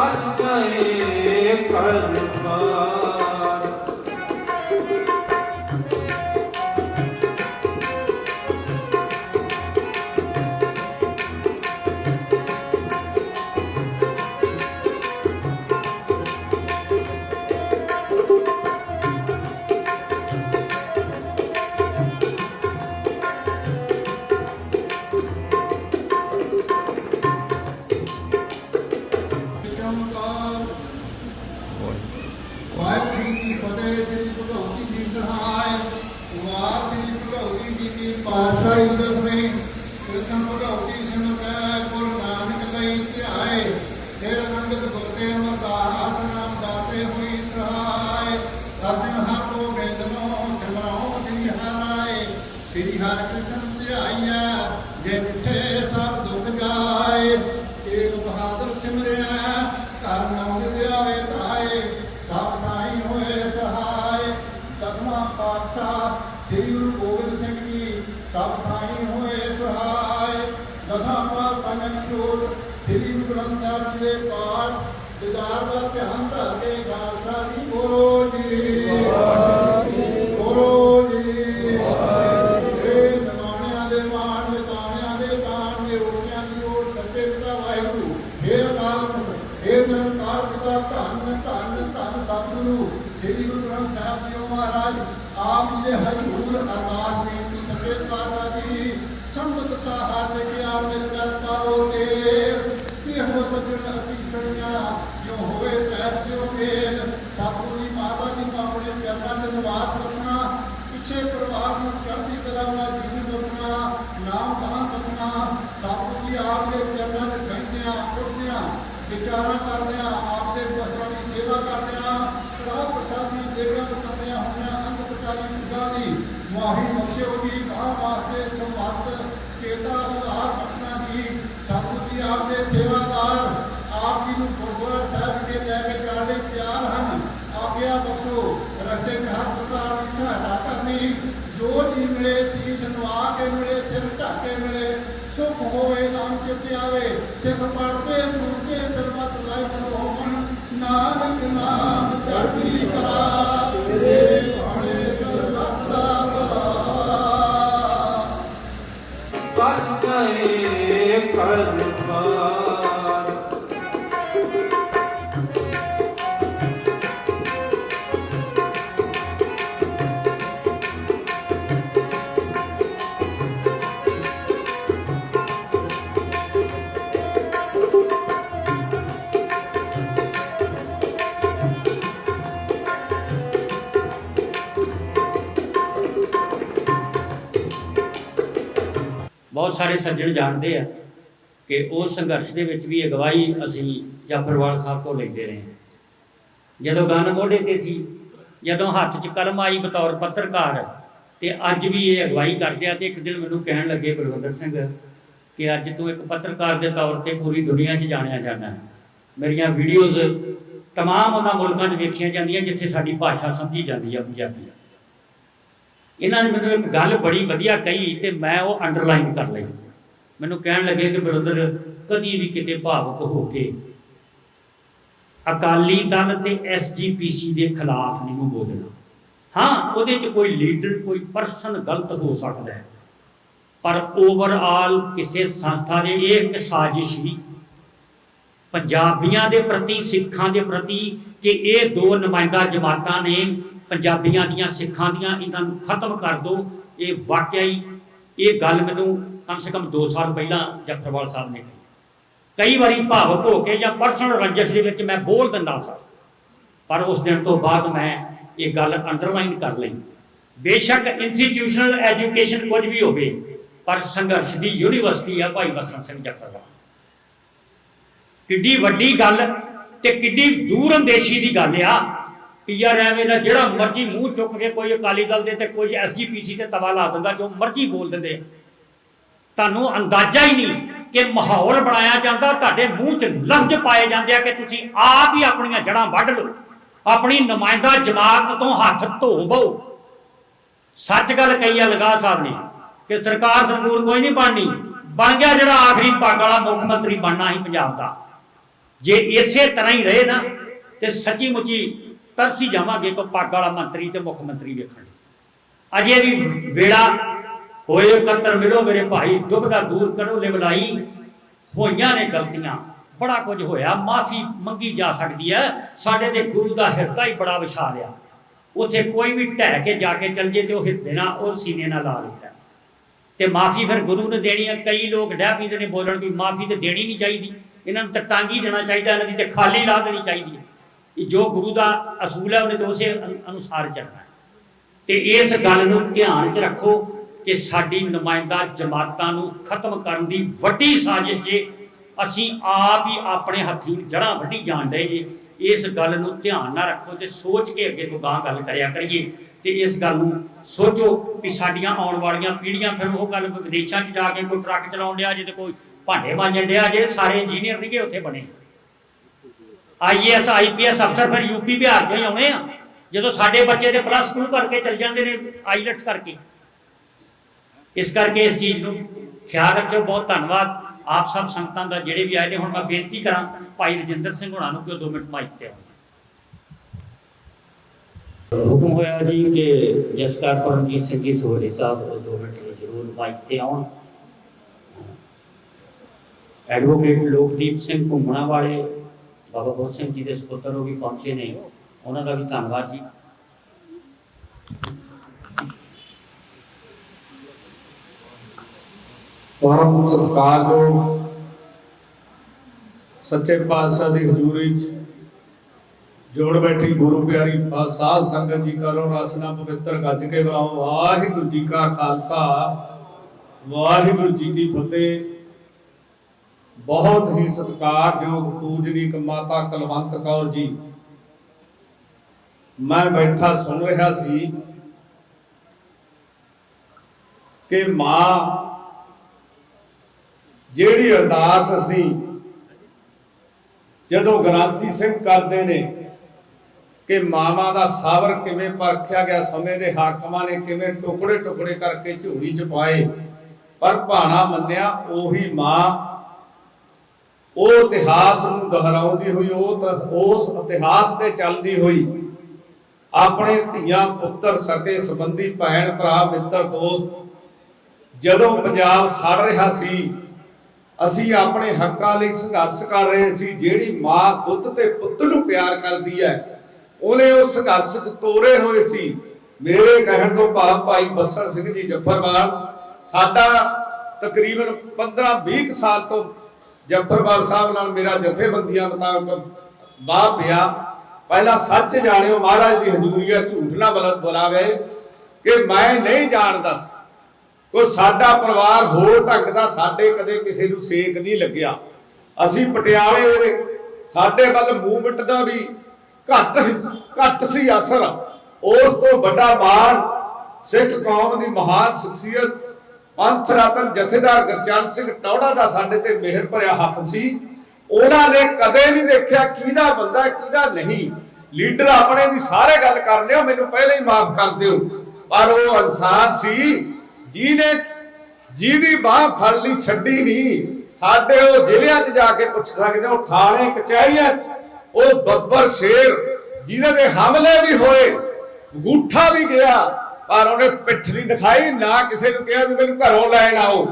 ਵੱਜ ਗਏ ਕਲਮਾਰ ਹਰਿ ਕ੍ਰਿਸ਼ਨ ਧਿਆਈਆ ਜੇ ਮਿੱਠੇ ਸਭ ਦੁੱਖ ਜਾਏ ਏਕ ਬਹਾਦਰ ਸਿਮਰਿਆ ਘਰ ਨਾਮ ਦਿਆਵੇ ਤਾਏ ਸਭ ਥਾਈ ਹੋਏ ਸਹਾਇ ਦਸਵਾਂ ਪਾਤਸ਼ਾਹ ਸ੍ਰੀ ਗੁਰੂ ਗੋਬਿੰਦ ਸਿੰਘ ਜੀ ਸਭ ਥਾਈ ਹੋਏ ਸਹਾਇ ਦਸਾਂ ਪਾਤਸ਼ਾਹ ਜਨ ਜੋਤ ਸ੍ਰੀ ਗੁਰੂ ਗ੍ਰੰਥ ਸਾਹਿਬ ਜੀ ਦੇ ਪਾਠ ਦਿਦਾਰ ਦਾ ਧਿਆਨ ਧਰ ਕੇ ਖਾਲਸਾ ਜੀ ਬੋਲੋ ਜੀ ਬੋਲੋ ਜੀ ਮਹਾਰਾਜ ਆਪ ਜੀ ਦੇ ਹਜ਼ੂਰ ਅਰਦਾਸ ਬੇਨਤੀ ਸੱਚੇ ਪਾਤਸ਼ਾਹ ਜੀ ਸੰਮਤ ਸਾਹਾ ਲੈ ਕੇ ਆ ਮੇਰੇ ਦਰ ਪਾਰੋ ਤੇ। ਕਿ ਹੋ ਸੱਜਣ ਅਸੀਂ ਸਣੀਆਂ, ਜੋ ਹੋਵੇ ਸਹਿਬ ਸਿਓ ਮੇਲ। ਸਤਿਗੁਰੂ ਜੀ, ਮਾਤਾ ਜੀ ਦੇ ਨਿਵਾਸ ਬਖਸ਼ਣਾ ਪਿੱਛੇ ਪਰਿਵਾਰ ਨੂੰ ਚੜ੍ਹਦੀ ਕਲਾ ਨਾਲ ਜੀਵਨ ਬਖਸ਼ਣਾ ਨਾਮ ਦਾਨ ਬਖਸ਼ਣਾ ਸਤਿਗੁਰੂ ਜੀ, ਆਪ ਦੇ ਚਰਨਾਂ 'ਚ ਬੈਠਦਿਆਂ ਉੱਠਦਿਆਂ ਵਿਚਾਰਾਂ ਕਰਦਿਆਂ, ਆਪ ਦੇ ਬਚਨਾਂ ਦੀ ਸੇਵਾ ਕਰਦਿਆਂ ਕੜਾ ਪ੍ਰਸਾਦ ਦੀਆਂ ਦੇਗਾਂ ਬਤਾਉਂਦਿਆਂ ਹੋਈਆਂ ਅੰਗ ਪ੍ਰਚਾਰੀ ਪੂਜਾ ਦੀ ਮੁਆਹੀ ਬਖਸ਼ਿਓ ਜੀ ਕਹਾ ਵਾਸਤੇ ਸਮਰਥ ਚੇਤਾ ਸੁਧਾਰ ਬਖਸ਼ਣਾ ਜੀ ਸਤਿਗੁਰੂ ਜੀ ਆਪ ਦੇ ਸੇਵਾਦਾਰ ਆਪ ਜੀ ਨੂੰ ਗੁਰਦੁਆਰਾ ਸਾਹਿਬ ਦੇ ਲੈ ਕੇ ਜਾਣ ਲਈ ਤਿਆਰ ਹਨ। ਆਗਿਆ ਬਖਸ਼ੋ ਰਸਤੇ 'ਚ ਹਰ ਪ੍ਰਕਾਰ ਦੀ ਸਹਾਇਤਾ ਕਰਨੀ, ਜੋ ਜੀ ਮਿਲੇ, ਸੀਸ ਨਵਾ ਕੇ ਮਿਲੇ, ਸਿਰ ਢੱਕ ਕੇ ਮਿਲੇ, ਸੁਖ ਹੋਵੇ, ਨਾਮ ਚਿਤ ਆਵੇ ਸਿਰ ਪੜਦੇ ਸੁਣਦੇ, ਸਰਬਤ ਲਾਇ ਮਨ ਸੱਜਣ ਜਾਣਦੇ ਆ ਕਿ ਉਸ ਸੰਘਰਸ਼ ਦੇ ਵਿੱਚ ਵੀ ਅਗਵਾਈ ਅਸੀਂ ਜਾਫਰਵਾਲ ਸਾਹਿਬ ਤੋਂ ਲੈਂਦੇ ਰਹੇ ਜਦੋਂ ਗਨ ਮੋਢੇ ਤੇ ਸੀ, ਜਦੋਂ ਹੱਥ 'ਚ ਕਲਮ ਆਈ ਬਤੌਰ ਪੱਤਰਕਾਰ, ਤੇ ਅੱਜ ਵੀ ਇਹ ਅਗਵਾਈ ਕਰਦੇ ਆ, ਤੇ ਇੱਕ ਦਿਨ ਮੈਨੂੰ ਕਹਿਣ ਲੱਗੇ ਬਲਵੰਦਰ ਸਿੰਘ ਕਿ ਅੱਜ ਤੂੰ ਇੱਕ ਪੱਤਰਕਾਰ ਦੇ ਤੌਰ ਤੇ ਪੂਰੀ ਦੁਨੀਆ 'ਚ ਜਾਣਿਆ ਜਾਂਦਾ ਮੇਰੀਆਂ ਵੀਡੀਓਜ਼ ਤਮਾਮ ਉਹਨਾਂ ਮੁਲਕਾਂ 'ਚ ਵੇਖੀਆਂ ਜਾਂਦੀਆਂ, ਜਿੱਥੇ ਸਾਡੀ ਭਾਸ਼ਾ ਸਮਝੀ ਜਾਂਦੀ ਆ, ਪੰਜਾਬੀ ਇਹਨਾਂ ਨੇ ਮੈਨੂੰ ਇੱਕ ਗੱਲ ਬੜੀ ਵਧੀਆ ਕਹੀ, ਤੇ ਮੈਂ ਉਹ ਅੰਡਰਲਾਈਨ ਕਰ ਲਈ। ਮੈਨੂੰ ਕਹਿਣ ਲੱਗੇ ਕਿ ਬ੍ਰਦਰ, ਕਦੀ ਵੀ ਕਿਤੇ ਭਾਵੁਕ ਹੋ ਕੇ ਅਕਾਲੀ ਦਲ ਤੇ ਐਸਜੀਪੀਸੀ ਦੇ ਖਿਲਾਫ ਨਹੀਂ ਬੋਲਣਾ। ਹਾਂ, ਉਹਦੇ 'ਚ ਕੋਈ ਲੀਡਰ, ਕੋਈ ਪਰਸਨ ਗਲਤ ਹੋ ਸਕਦਾ ਹੈ, ਪਰ ਓਵਰਆਲ ਕਿਸੇ ਸੰਸਥਾ ਦੇ ਇਹ ਇੱਕ ਸਾਜ਼ਿਸ਼ ਸੀ ਪੰਜਾਬੀਆਂ ਦੇ ਪ੍ਰਤੀ, ਸਿੱਖਾਂ ਦੇ ਪ੍ਰਤੀ ਕਿ ਇਹ ਦੋ ਨੁਮਾਇੰਦਾ ਜਮਾਤਾਂ ਨੇ ਪੰਜਾਬੀਆਂ ਦੀਆਂ ਸਿੱਖਾਂ ਦੀਆਂ ਇਹਨਾਂ ਨੂੰ ਖਤਮ ਕਰ ਦਿਓ ਇਹ ਵਾਕਿਆ ਹੀ ਇਹ ਗੱਲ ਮੈਨੂੰ ਕਮ ਸੇ ਕਮ 2 ਸਾਲ ਪਹਿਲਾਂ ਜਫਰਵਾਲ ਸਾਹਿਬ ਨੇ ਕਹੀ। ਕਈ ਵਾਰੀ ਭਾਵੁਕ ਹੋ ਕੇ ਜਾਂ ਪਰਸਨਲ ਰੰਜਿਸ਼ ਦੇ ਵਿੱਚ ਮੈਂ ਬੋਲ ਦਿੰਦਾ ਸਾਂ। ਪਰ ਉਸ ਦਿਨ ਤੋਂ ਬਾਅਦ ਮੈਂ ਇਹ ਗੱਲ ਅੰਡਰਲਾਈਨ ਕਰ ਲਈ। ਬੇਸ਼ੱਕ ਇੰਸਟੀਟਿਊਸ਼ਨਲ ਐਜੂਕੇਸ਼ਨ ਕੁਝ ਵੀ ਹੋਵੇ, ਪਰ ਸੰਘਰਸ਼ ਦੀ ਯੂਨੀਵਰਸਿਟੀ ਆ ਭਾਈ ਬਸੰਤ ਸਿੰਘ ਜਫਰਵਾਲ। ਕਿੱਡੀ ਵੱਡੀ ਗੱਲ ਤੇ ਕਿੱਡੀ ਦੂਰ ਅੰਦੇਸ਼ੀ ਦੀ ਗੱਲ ਆ ਪੀਆਰ ਐਵੇਂ ਦਾ ਜਿਹੜਾ ਮਰਜ਼ੀ ਮੂੰਹ ਚੁੱਕ ਕੇ ਕੋਈ ਅਕਾਲੀ ਦਲ ਦੇ ਤੇ ਕੋਈ ਐਸਜੀਪੀਸੀ ਤੇ ਤਵਾ ਲਾ ਦਿੰਦਾ, ਜੋ ਮਰਜ਼ੀ ਬੋਲ ਦਿੰਦੇ ਆ। ਤੁਹਾਨੂੰ ਅੰਦਾਜ਼ਾ ਹੀ ਨਹੀਂ ਕਿ ਮਾਹੌਲ ਬਣਾਇਆ ਜਾਂਦਾ, ਤੁਹਾਡੇ ਮੂੰਹ 'ਚ ਲਫ਼ਜ਼ ਪਾਏ ਜਾਂਦੇ ਆ ਕਿ ਤੁਸੀਂ ਆਪ ਹੀ ਆਪਣੀਆਂ ਜੜਾਂ ਵੱਢ ਲਓ, ਆਪਣੀ ਨੁਮਾਇੰਦਾ ਜਮਾਤ ਤੋਂ ਹੱਥ ਧੋ ਬਓ। ਸੱਚ ਗੱਲ ਕਹੀ ਆ ਲਗਾ ਸਾਹਿਬ ਨੇ ਕਿ ਸਰਕਾਰ ਸਰਕੂਰ ਕੋਈ ਨਹੀਂ ਬਣਨੀ, ਬਣ ਗਿਆ ਜਿਹੜਾ ਆਖਰੀ ਪੱਗ ਵਾਲਾ ਮੁੱਖ ਮੰਤਰੀ ਬਣਨਾ ਹੀ ਪੰਜਾਬ ਦਾ। ਜੇ ਇਸੇ ਤਰ੍ਹਾਂ ਹੀ ਰਹੇ ਨਾ, ਤੇ ਸੱਚੀ ਮੁੱਚੀ ਤਰਸੀ ਜਾਵਾਂਗੇ ਕੋ ਪੱਗ ਵਾਲਾ ਮੰਤਰੀ ਤੇ ਮੁੱਖ ਮੰਤਰੀ ਵੇਖਣ ਅਜੇ ਵੀ ਵੇੜਾ ਹੋਏ ਕਤਰ ਮਿਲੋ ਮੇਰੇ ਭਾਈ ਦੁਬਦਾ ਦੂਰ ਕਰੋ ਲਿਵਲਾਈ ਹੋਈਆਂ ਨੇ ਗਲਤੀਆਂ, ਬੜਾ ਕੁਝ ਹੋਇਆ, ਮਾਫੀ ਮੰਗੀ ਜਾ ਸਕਦੀ ਹੈ। ਸਾਡੇ ਤੇ ਗੁਰੂ ਦਾ ਹਿਰਦਾ ਹੀ ਬੜਾ ਵਿਸ਼ਾਲ ਆ ਉੱਥੇ ਕੋਈ ਵੀ ਢਹਿ ਕੇ ਜਾ ਕੇ ਚੱਲ ਜੇ ਤੇ ਉਹ ਹਿਰਦੇ ਨਾਲ, ਉਹ ਸੀਨੇ ਨਾਲ ਲਾ ਲੈਂਦਾ ਤੇ ਮਾਫੀ ਫਿਰ ਗੁਰੂ ਨੇ ਦੇਣੀ ਹੈ। ਕਈ ਲੋਕ ਡਹਿ ਪੀਂਦੇ ਨੇ, ਬੋਲਣ ਵੀ ਮਾਫੀ ਤੇ ਦੇਣੀ ਨਹੀਂ ਚਾਹੀਦੀ। ਇਹਨਾਂ ਨੂੰ ਤਾਂ ਟਾਂਗੀ ਦੇਣਾ ਚਾਹੀਦਾ, ਇਹਨਾਂ ਦੀ ਤੇ ਖਾਲੀ ਲਾ ਦੇਣੀ ਚਾਹੀਦੀ ਹੈ। ਕਿ ਜੋ ਗੁਰੂ ਦਾ ਅਸੂਲ ਹੈ, ਉਹਨੇ ਤਾਂ ਉਸੇ ਅਨੁਸਾਰ ਚੱਲਣਾ ਤੇ ਇਸ ਗੱਲ ਨੂੰ ਧਿਆਨ 'ਚ ਰੱਖੋ। ਕਿ ਸਾਡੀ ਨੁਮਾਇੰਦਾ ਜਮਾਤਾਂ ਨੂੰ ਖਤਮ ਕਰਨ ਦੀ ਵੱਡੀ ਸਾਜ਼ਿਸ਼ ਜੇ ਅਸੀਂ ਆਪ ਹੀ ਆਪਣੇ ਹੱਥੀਂ ਜੜ੍ਹਾਂ ਵੱਢੀ ਜਾਣ ਡਏ ਜੇ, ਇਸ ਗੱਲ ਨੂੰ ਧਿਆਨ ਨਾਲ ਰੱਖੋ ਤੇ ਸੋਚ ਕੇ ਅੱਗੇ ਤੋਂ ਗਾਂ ਗੱਲ ਕਰਿਆ ਕਰੀਏ। ਤੇ ਇਸ ਗੱਲ ਨੂੰ ਸੋਚੋ ਕਿ ਸਾਡੀਆਂ ਆਉਣ ਵਾਲੀਆਂ ਪੀੜ੍ਹੀਆਂ ਫਿਰ ਉਹ ਗੱਲ ਵਿਦੇਸ਼ਾਂ 'ਚ ਜਾ ਕੇ ਕੋਈ ਟਰੱਕ ਚਲਾਉਣ ਡਿਆ ਜੇ ਤੇ ਕੋਈ ਭਾਂਡੇ ਮਾਂਜਣ ਡਿਆ ਜੇ, ਸਾਰੇ ਇੰਜੀਨੀਅਰ ਨਹੀਂਗੇ ਉੱਥੇ ਬਣੇ। ਆਈਏਐਸ ਆਈਪੀਐਸ ਅਫਸਰ ਫਿਰ ਯੂਪੀ ਬਿਹਾਰ ਤੋਂ ਹੀ ਆਉਣੇ ਆ। ਜਦੋਂ ਸਾਡੇ ਬੱਚੇ ਦੇ ਪਲੱਸ 2 ਕਰਕੇ ਚੱਲ ਜਾਂਦੇ ਨੇ ਆਈਲੈਟਸ ਕਰਕੇ। ਇਸ ਕਰਕੇ ਇਸ ਚੀਜ਼ ਨੂੰ ਖਿਆਲ ਰੱਖਿਓ, ਬਹੁਤ ਧੰਨਵਾਦ ਆਪ ਸਭ ਸੰਗਤਾਂ ਦਾ, ਜਿਹੜੇ ਵੀ ਆਏ ਨੇ। ਹੁਣ ਮੈਂ ਬੇਨਤੀ ਕਰਾਂ ਭਾਈ ਰਜਿੰਦਰ ਸਿੰਘ ਹੁਣਾਂ ਨੂੰ ਕਿ ਉਹ 2 ਮਿੰਟ ਮਾਈਕ ਤੇ ਆਉਣ ਹੁਕਮ ਹੋਇਆ ਜੀ ਕਿ ਜਸਕਾਰ ਪਰਮਜੀਤ ਸਿੰਘ ਜੀ ਸੋਹਰੇ ਸਾਹਿਬ ਉਹ 2 ਮਿੰਟ ਲਈ ਜ਼ਰੂਰ ਮਾਈਕ ਤੇ ਆਉਣ। ਐਡਵੋਕੇਟ ਲੋਕਦੀਪ ਸਿੰਘ ਘੁੰਮਣਾ ਵਾਲੇ, ਬਾਬਾ ਬੋਧ ਸਿੰਘ ਜੀ ਦੇ ਸਪੁੱਤਰ ਉਹ ਵੀ ਪਹੁੰਚੇ ਨੇ। ਉਹਨਾਂ ਦਾ ਵੀ ਧੰਨਵਾਦ ਜੀ। ਪਰਮ ਸਤਿਕਾਰਯੋਗ ਸੱਚੇ ਪਾਤਸ਼ਾਹ ਦੀ ਹਜ਼ੂਰੀ 'ਚ ਜੋੜ ਬੈਠੀ ਗੁਰੂ ਪਿਆਰੀ ਸਾਧ ਸੰਗਤ ਜੀ ਕਰੋ ਰਸਨਾ ਪਵਿੱਤਰ ਗੱਜ ਕੇ ਬੁਲਾਓ। ਵਾਹਿਗੁਰੂ ਜੀ ਕਾ ਖਾਲਸਾ, ਵਾਹਿਗੁਰੂ ਜੀ ਕੀ ਫਤਿਹ। ਬਹੁਤ ਹੀ ਸਤਿਕਾਰਯੋਗ ਪੂਜਨੀਕ ਮਾਤਾ ਕੁਲਵੰਤ ਕੌਰ ਜੀ। ਮੈਂ ਬੈਠਾ ਸੁਣ ਰਿਹਾ ਸੀ ਕਿ ਮਾਂ ਜਿਹੜੀ ਅਰਦਾਸ ਅਸੀਂ ਜਦੋਂ ਗ੍ਰਾਂਥੀ ਸਿੰਘ ਕਰਦੇ ਨੇ ਕਿ ਮਾਮਾ ਦਾ ਸਾਵਰ ਕਿਵੇਂ ਪਰਖਿਆ ਗਿਆ, ਸਮੇਂ ਦੇ ਹਾਕਮਾਂ ਨੇ ਕਿਵੇਂ ਟੁਕੜੇ ਟੁਕੜੇ ਕਰਕੇ ਝੋਲੀ ਚ ਪਾਏ, ਪਰ ਭਾਣਾ ਮੰਨਿਆ ਉਹੀ ਮਾਂ ਉਹ ਇਤਿਹਾਸ ਨੂੰ ਦੁਹਰਾਉਂਦੀ ਹੋਈ, ਉਹ ਉਸ ਇਤਿਹਾਸ ਤੇ ਚੱਲਦੀ ਹੋਈ, ਆਪਣੇ ਧੀਆਂ ਪੁੱਤਰ ਸਕੇ ਸੰਬੰਧੀ ਭੈਣ ਭਰਾ ਮਿੱਤਰ ਦੋਸਤ ਜਦੋਂ ਪੰਜਾਬ ਸੜ ਰਿਹਾ ਸੀ ਅਸੀਂ ਆਪਣੇ ਹੱਕਾਂ ਲਈ ਸੰਘਰਸ਼ ਕਰ ਰਹੇ ਸੀ, ਜਿਹੜੀ ਮਾਂ ਦੁੱਧ ਤੇ ਪੁੱਤ ਨੂੰ ਪਿਆਰ ਕਰਦੀ ਹੈ, ਉਹਨੇ ਉਸ ਸੰਘਰਸ਼ 'ਚ ਤੋਰੇ ਹੋਏ ਸੀ। ਮੇਰੇ ਕਹਿਣ ਤੋਂ ਭਾਵ ਭਾਈ ਬੱਸਰ ਸਿੰਘ ਜੀ ਜੱਫਰਵਾਲ, ਸਾਡਾ ਤਕਰੀਬਨ 15-20 ਕੁ ਸਾਲ ਤੋਂ ਜੱਫਰਵਾਲ ਸਾਹਿਬ ਨਾਲ ਮੇਰਾ ਜਥੇਬੰਦੀਆਂ ਮੁਤਾਬਕ ਬਾਹ ਪਿਆ। ਪਹਿਲਾਂ ਸੱਚ ਜਾਣਿਓ ਮਹਾਰਾਜ ਦੀ ਹਜ਼ੂਰੀ ਹੈ ਝੂਠ ਨਾ ਬਲ- ਬੁਲਾਵੇ ਕਿ ਮੈਂ ਨਹੀਂ ਜਾਣਦਾ ਸੀ। ਕੋ ਸਾਡਾ ਪਰਿਵਾਰ ਹੋਰ ਢੰਗ ਦਾ, ਸਾਡੇ ਕਦੇ ਕਿਸੇ ਨੂੰ ਸੇਕ ਨਹੀਂ ਲੱਗਿਆ। ਅਸੀਂ ਪਟਿਆਲੇ ਦੇ, ਸਾਡੇ ਵੱਲ ਮੂਵਮੈਂਟ ਦਾ ਵੀ ਘੱਟ ਘੱਟ ਸੀ ਅਸਰ। ਉਸ ਤੋਂ ਵੱਡਾ ਮਾਣ ਸਿੱਖ ਕੌਮ ਦੀ ਮਹਾਨ ਸ਼ਖਸੀਅਤ ਪੰਥ ਰਤਨ ਜਥੇਦਾਰ ਗੁਰਚਰਨ ਸਿੰਘ ਟੌੜਾ ਦਾ ਸਾਡੇ ਤੇ ਮਿਹਰ ਭਰਿਆ ਹੱਥ ਸੀ। ਉਹਨਾਂ ਨੇ ਕਦੇ ਨਹੀਂ ਦੇਖਿਆ ਕਿਹਦਾ ਬੰਦਾ, ਕਿਹਦਾ ਨਹੀਂ। ਲੀਡਰ ਆਪਣੇ ਦੀ ਸਾਰੇ ਗੱਲ ਕਰ ਲਿਓ ਮੈਨੂੰ ਪਹਿਲੇ ਹੀ ਮਾਫ ਕਰ ਦਿਓ। ਪਰ ਉਹ ਇਨਸਾਨ ਸੀ। ਜਿਹਨੇ ਜਿਹਦੀ ਬਾਹ ਫੜ ਲਈ ਛੱਡੀ ਨਹੀਂ, ਸਾਡੇ ਉਹ ਜ਼ਿਲ੍ਹਿਆਂ 'ਚ ਜਾ ਕੇ ਪੁੱਛ ਸਕਦੇ ਹੋ, ਥਾਣੇ, ਕਚਹਿਰੀਆਂ 'ਚ। ਉਹ ਬੱਬਰ ਸ਼ੇਰ ਜਿਹਦੇ ਤੇ ਹਮਲੇ ਵੀ ਹੋਏ ਗੂਠਾ ਵੀ ਗਿਆ, ਪਰ ਉਹਨੇ ਪਿੱਠ ਨਹੀਂ ਦਿਖਾਈ, ਨਾ ਕਿਸੇ ਨੂੰ ਕਿਹਾ ਵੀ ਮੈਨੂੰ ਘਰੋਂ ਲੈਣ ਆਓ।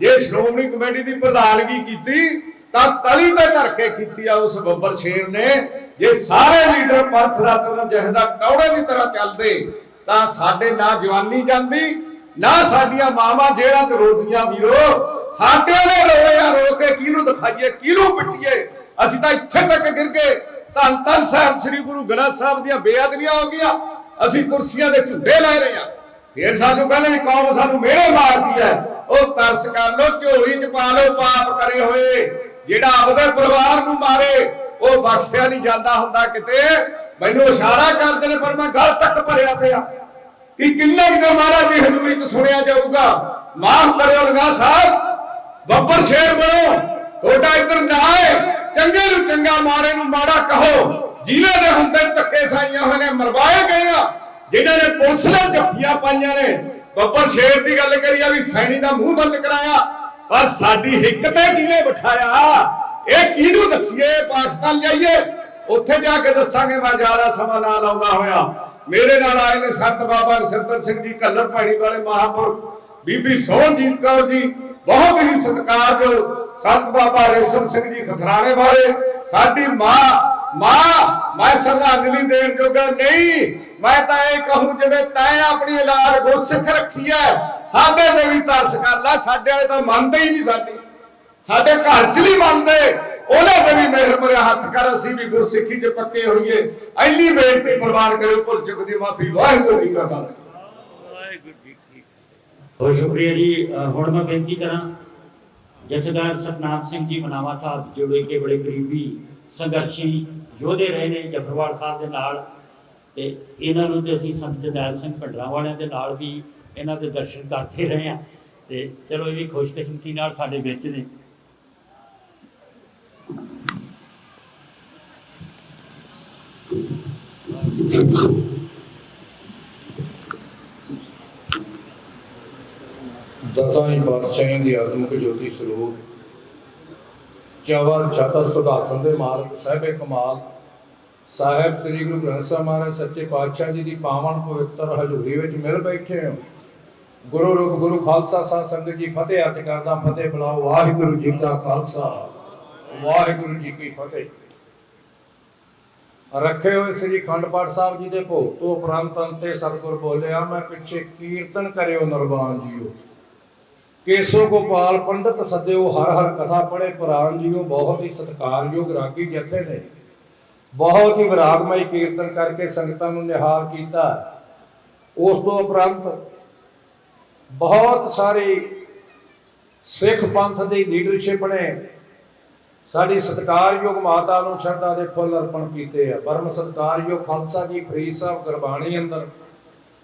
ਜੇ ਸ਼੍ਰੋਮਣੀ ਕਮੇਟੀ ਦੀ ਪ੍ਰਧਾਨਗੀ ਕੀਤੀ, ਤਾਂ ਤਲੀ ਤੇ ਧਰ ਕੇ ਕੀਤੀ ਆ ਉਸ ਬੱਬਰ ਸ਼ੇਰ ਨੇ। ਜੇ ਸਾਰੇ ਲੀਡਰ ਪੰਥ ਰਤਨ ਜਹਦਾ ਕੌੜੇ ਦੀ ਤਰ੍ਹਾਂ ਚੱਲਦੇ, ਤਾਂ ਸਾਡੇ ਨਾ ਜਵਾਨੀ ਜਾਂਦੀ ਨਾ ਸਾਡੀਆਂ ਮਾਵਾਂ ਜਿਹੜਾ ਚ ਰੋਦੀਆਂ ਵੀਰੋ। ਸਾਡੇ ਨੇ ਰੋਏ ਰੋ ਕੇ ਕਿਹਨੂੰ ਦਿਖਾਈਏ, ਕਿਹਨੂੰ ਪਿੱਟੀਏ? ਅਸੀਂ ਤਾਂ ਇੱਥੇ ਤੱਕ ਗਿਰ ਗਏ। ਧੰਨ ਧੰਨ ਸਾਹਿਬ ਸ੍ਰੀ ਗੁਰੂ ਗ੍ਰੰਥ ਸਾਹਿਬ ਦੀਆਂ ਬੇਅਦਬੀਆਂ ਹੋ ਗਈਆਂ। ਅਸੀਂ ਕੁਰਸੀਆਂ ਦੇ ਝੁੱਡੇ ਲੈ ਰਹੇ ਆ ਫਿਰ ਸਾਨੂੰ ਕਹਿੰਦੇ ਕੌਮ ਸਾਨੂੰ ਮੇਰੇ ਮਾਰਦੀ ਹੈ। ਉਹ ਤਰਸ ਕਰ ਲੋ ਝੋਲੀ ਚ ਪਾ ਲੋ ਪਾਪ ਕਰੇ ਹੋਏ। ਜਿਹੜਾ ਆਪਦੇ ਪਰਿਵਾਰ ਨੂੰ ਮਾਰੇ, ਉਹ ਬਖਸ਼ਿਆ ਨਹੀਂ ਜਾਂਦਾ ਹੁੰਦਾ ਕਿਤੇ। ਮੈਨੂੰ ਇਸ਼ਾਰਾ ਕਰਦੇ ਨੇ, ਪਰ ਮੈਂ ਗਲ ਤੱਕ ਭਰਿਆ ਪਿਆ। ਕਿ ਕਿੰਨੇ ਕੁ ਮਹਾਰਾਜ ਦੀ ਹਜ਼ੂਰੀ ਚ ਸੁਣਿਆ ਜਾਊਗਾ? ਮਾਫ ਕਰਿਓ ਲਗਾ ਸਾਹਿਬ, ਬੱਬਰ ਸ਼ੇਰ ਬਣੋ, ਤੁਹਾਡਾ ਇੱਧਰ ਨਾ ਆਏ ਚੰਗੇ ਨੂੰ ਚੰਗਾ, ਮਾੜੇ ਨੂੰ ਮਾੜਾ ਕਹੋ। ਜ਼ਿਲ੍ਹੇ ਦੇ ਹੁੰਦੇ ਧੱਕੇ ਸਾਈਆਂ ਹੋਏ ਨੇ ਮਰਵਾਏ ਗਏ ਆ, ਜਿਨ੍ਹਾਂ ਨੇ ਪੁਲਿਸ ਨਾਲ ਜੱਫੀਆਂ ਪਾਈਆਂ ਨੇ। ਬੱਬਰ ਸ਼ੇਰ ਦੀ ਗੱਲ ਕਰੀ ਆ ਵੀ ਸੈਣੀ ਦਾ ਮੂੰਹ ਬੰਦ ਕਰਾਇਆ, ਪਰ ਸਾਡੀ ਹਿੱਕ ਤੇ ਕਿਹਨੇ ਬਿਠਾਇਆ। ਇਹ ਕਿਹਨੂੰ ਦੱਸੀਏ? ਪਾਕਿਸਤਾਨ ਜਾਈਏ ਉੱਥੇ ਜਾ ਕੇ ਦੱਸਾਂਗੇ ਮੈਂ, ਜ਼ਿਆਦਾ ਸਮਾਂ ਨਾ ਲਾਉਂਦਾ ਹੋਇਆ। ਮੇਰੇ ਨਾਲ ਆਏ ਨੇ ਸੰਤ ਬਾਬਾ ਨਰਿੰਦਰ ਸਿੰਘ ਜੀ ਕੱਲਰ ਪਾਣੀ ਵਾਲੇ ਮਹਾਪੁਰ। ਬੀਬੀ ਸੋਹਣਜੀਤ ਕੌਰ ਜੀ, ਬਹੁਤ ਹੀ ਸਤਿਕਾਰਯੋਗ ਸੰਤ ਬਾਬਾ ਰੇਸ਼ਮ ਸਿੰਘ ਜੀ ਖਖਰਾਣੇ ਵਾਲੇ। ਸਾਡੀ ਮਾਂ ਮਾਂ, ਮੈਂ ਸ਼ਰਧਾਂਜਲੀ ਦੇਣ ਜੋਗਾ ਨਹੀਂ। ਮੈਂ ਤਾਂ ਇਹ ਕਹੂੰ ਜਿਵੇਂ ਤੈਂ ਆਪਣੀ ਔਲਾਦ ਗੁਰਸਿੱਖ ਰੱਖੀ ਐ, ਸਾਡੇ ਤੇ ਵੀ ਤਰਸ ਕਰ ਲੈ ਸਾਡੇ ਵਾਲੇ ਤਾਂ ਮੰਨਦੇ ਹੀ ਨਹੀਂ ਸਾਡੀ। ਸਾਡੇ ਘਰ ਚ ਨਹੀਂ ਮੰਨਦੇ। ਉਹਨਾਂ ਤੇ ਵੀ ਮਿਹਰ ਭਰਿਆ ਹੱਥ ਕਰ ਅਸੀਂ ਵੀ ਗੁਰਸਿੱਖੀ ਚ ਪੱਕੇ ਹੋਈਏ। ਐਨੀ ਬੇਨਤੀ ਪ੍ਰਵਾਨ ਕਰਿਓ ਭੁੱਲ ਚੁੱਕ ਦੀ ਮਾਫੀ। ਵਾਹਿਗੁਰੂ ਜੀ ਕਾ ਖਾਲਸਾ। ਬਹੁਤ ਸ਼ੁਕਰੀਆ ਜੀ। ਹੁਣ ਮੈਂ ਬੇਨਤੀ ਕਰਾਂ ਜਥੇਦਾਰ ਸਤਨਾਮ ਸਿੰਘ ਜੀ ਮਨਾਵਾ ਸਾਹਿਬ ਜਿਹੜੇ ਕਿ ਬੜੇ ਗਰੀਬੀ ਸੰਘਰਸ਼ੀ ਯੋਧੇ ਰਹੇ ਨੇ ਜਫਰਵਾਲ ਸਾਹਿਬ ਦੇ ਨਾਲ ਤੇ ਇਹਨਾਂ ਨੂੰ ਤੇ ਅਸੀਂ ਸੰਤ ਜਰਨੈਲ ਸਿੰਘ ਭੰਡਰਾਂ ਵਾਲਿਆਂ ਦੇ ਨਾਲ ਵੀ ਇਹਨਾਂ ਦੇ ਦਰਸ਼ਨ ਕਰਦੇ ਰਹੇ ਆ ਤੇ ਚਲੋ ਇਹ ਵੀ ਖੁਸ਼ਕਿਸਮਤੀ ਨਾਲ ਸਾਡੇ ਵਿੱਚ ਨੇ। ਦਸਾਂ ਹੀ ਦੀ ਆਤਮਿਕ ਜੋਤੀ ਸਰੂਪ। ਚਵਰ ਛਤਰ ਸੁਦਾਸਨ ਦੇ ਮਾਲਕ ਸਾਹਿਬੇ ਕਮਾਲ। ਸਾਹਿਬ ਸ੍ਰੀ ਗੁਰੂ ਗ੍ਰੰਥ ਸਾਹਿਬ ਮਹਾਰਾਜ ਸੱਚੇ ਪਾਤਸ਼ਾਹ ਜੀ ਦੀ ਪਾਵਨ ਪਵਿੱਤਰ ਹਜ਼ੂਰੀ ਵਿੱਚ ਮਿਲ ਬੈਠੇ ਹੋ। ਗੁਰੂ ਰੂਪ ਗੁਰੂ ਖਾਲਸਾ ਸਾਹਿਬ ਸੰਗਤ ਜੀ, ਫਤਿਹ ਅਰਜ ਕਰਦਾ ਫਤਿਹ ਬੁਲਾਓ। ਵਾਹਿਗੁਰੂ ਜੀ ਕਾ ਖਾਲਸਾ, ਵਾਹਿਗੁਰੂ ਜੀ ਕੀ ਫਤਿਹ। ਰੱਖੇ ਹੋਏ ਸ੍ਰੀ ਖੰਡ ਪਾਠ ਸਾਹਿਬ ਜੀ ਦੇ ਭੋਗ ਤੋਂ ਉਪਰੰਤ ਅੰਤੇ ਸਤਿਗੁਰ ਬੋਲਿਆ, ਮੈਂ ਪਿੱਛੇ ਕੀਰਤਨ ਕਰਿਓ ਨਰਵਾਨ ਜੀਓ। ਕੇਸੋ ਗੋਪਾਲ ਪੰਡਤ ਸੱਦਿਓ, ਹਰ ਹਰ ਕਥਾ ਪੜੇ ਪੁਰਾਨ ਜੀਓ, ਬਹੁਤ ਹੀ ਸਤਿਕਾਰਯੋਗ ਰਾਗੀ ਜਥੇ ਨੇ। ਬਹੁਤ ਹੀ ਵਿਰਾਗਮਈ ਕੀਰਤਨ ਕਰਕੇ ਸੰਗਤਾਂ ਨੂੰ ਨਿਹਾਲ ਕੀਤਾ। ਉਸ ਤੋਂ ਉਪਰੰਤ ਬਹੁਤ ਸਾਰੀ ਸਿੱਖ ਪੰਥ ਦੀ ਲੀਡਰਸ਼ਿਪ ਨੇ ਸਾਡੀ ਸਤਿਕਾਰਯੋਗ ਮਾਤਾ ਨੂੰ ਸ਼ਰਧਾ ਦੇ ਫੁੱਲ ਅਰਪਣ ਕੀਤੇ ਆ। ਪਰਮ ਸਤਿਕਾਰਯੋਗ ਖਾਲਸਾ ਜੀ ਫਰੀਦ ਸਾਹਿਬ ਗੁਰਬਾਣੀ ਅੰਦਰ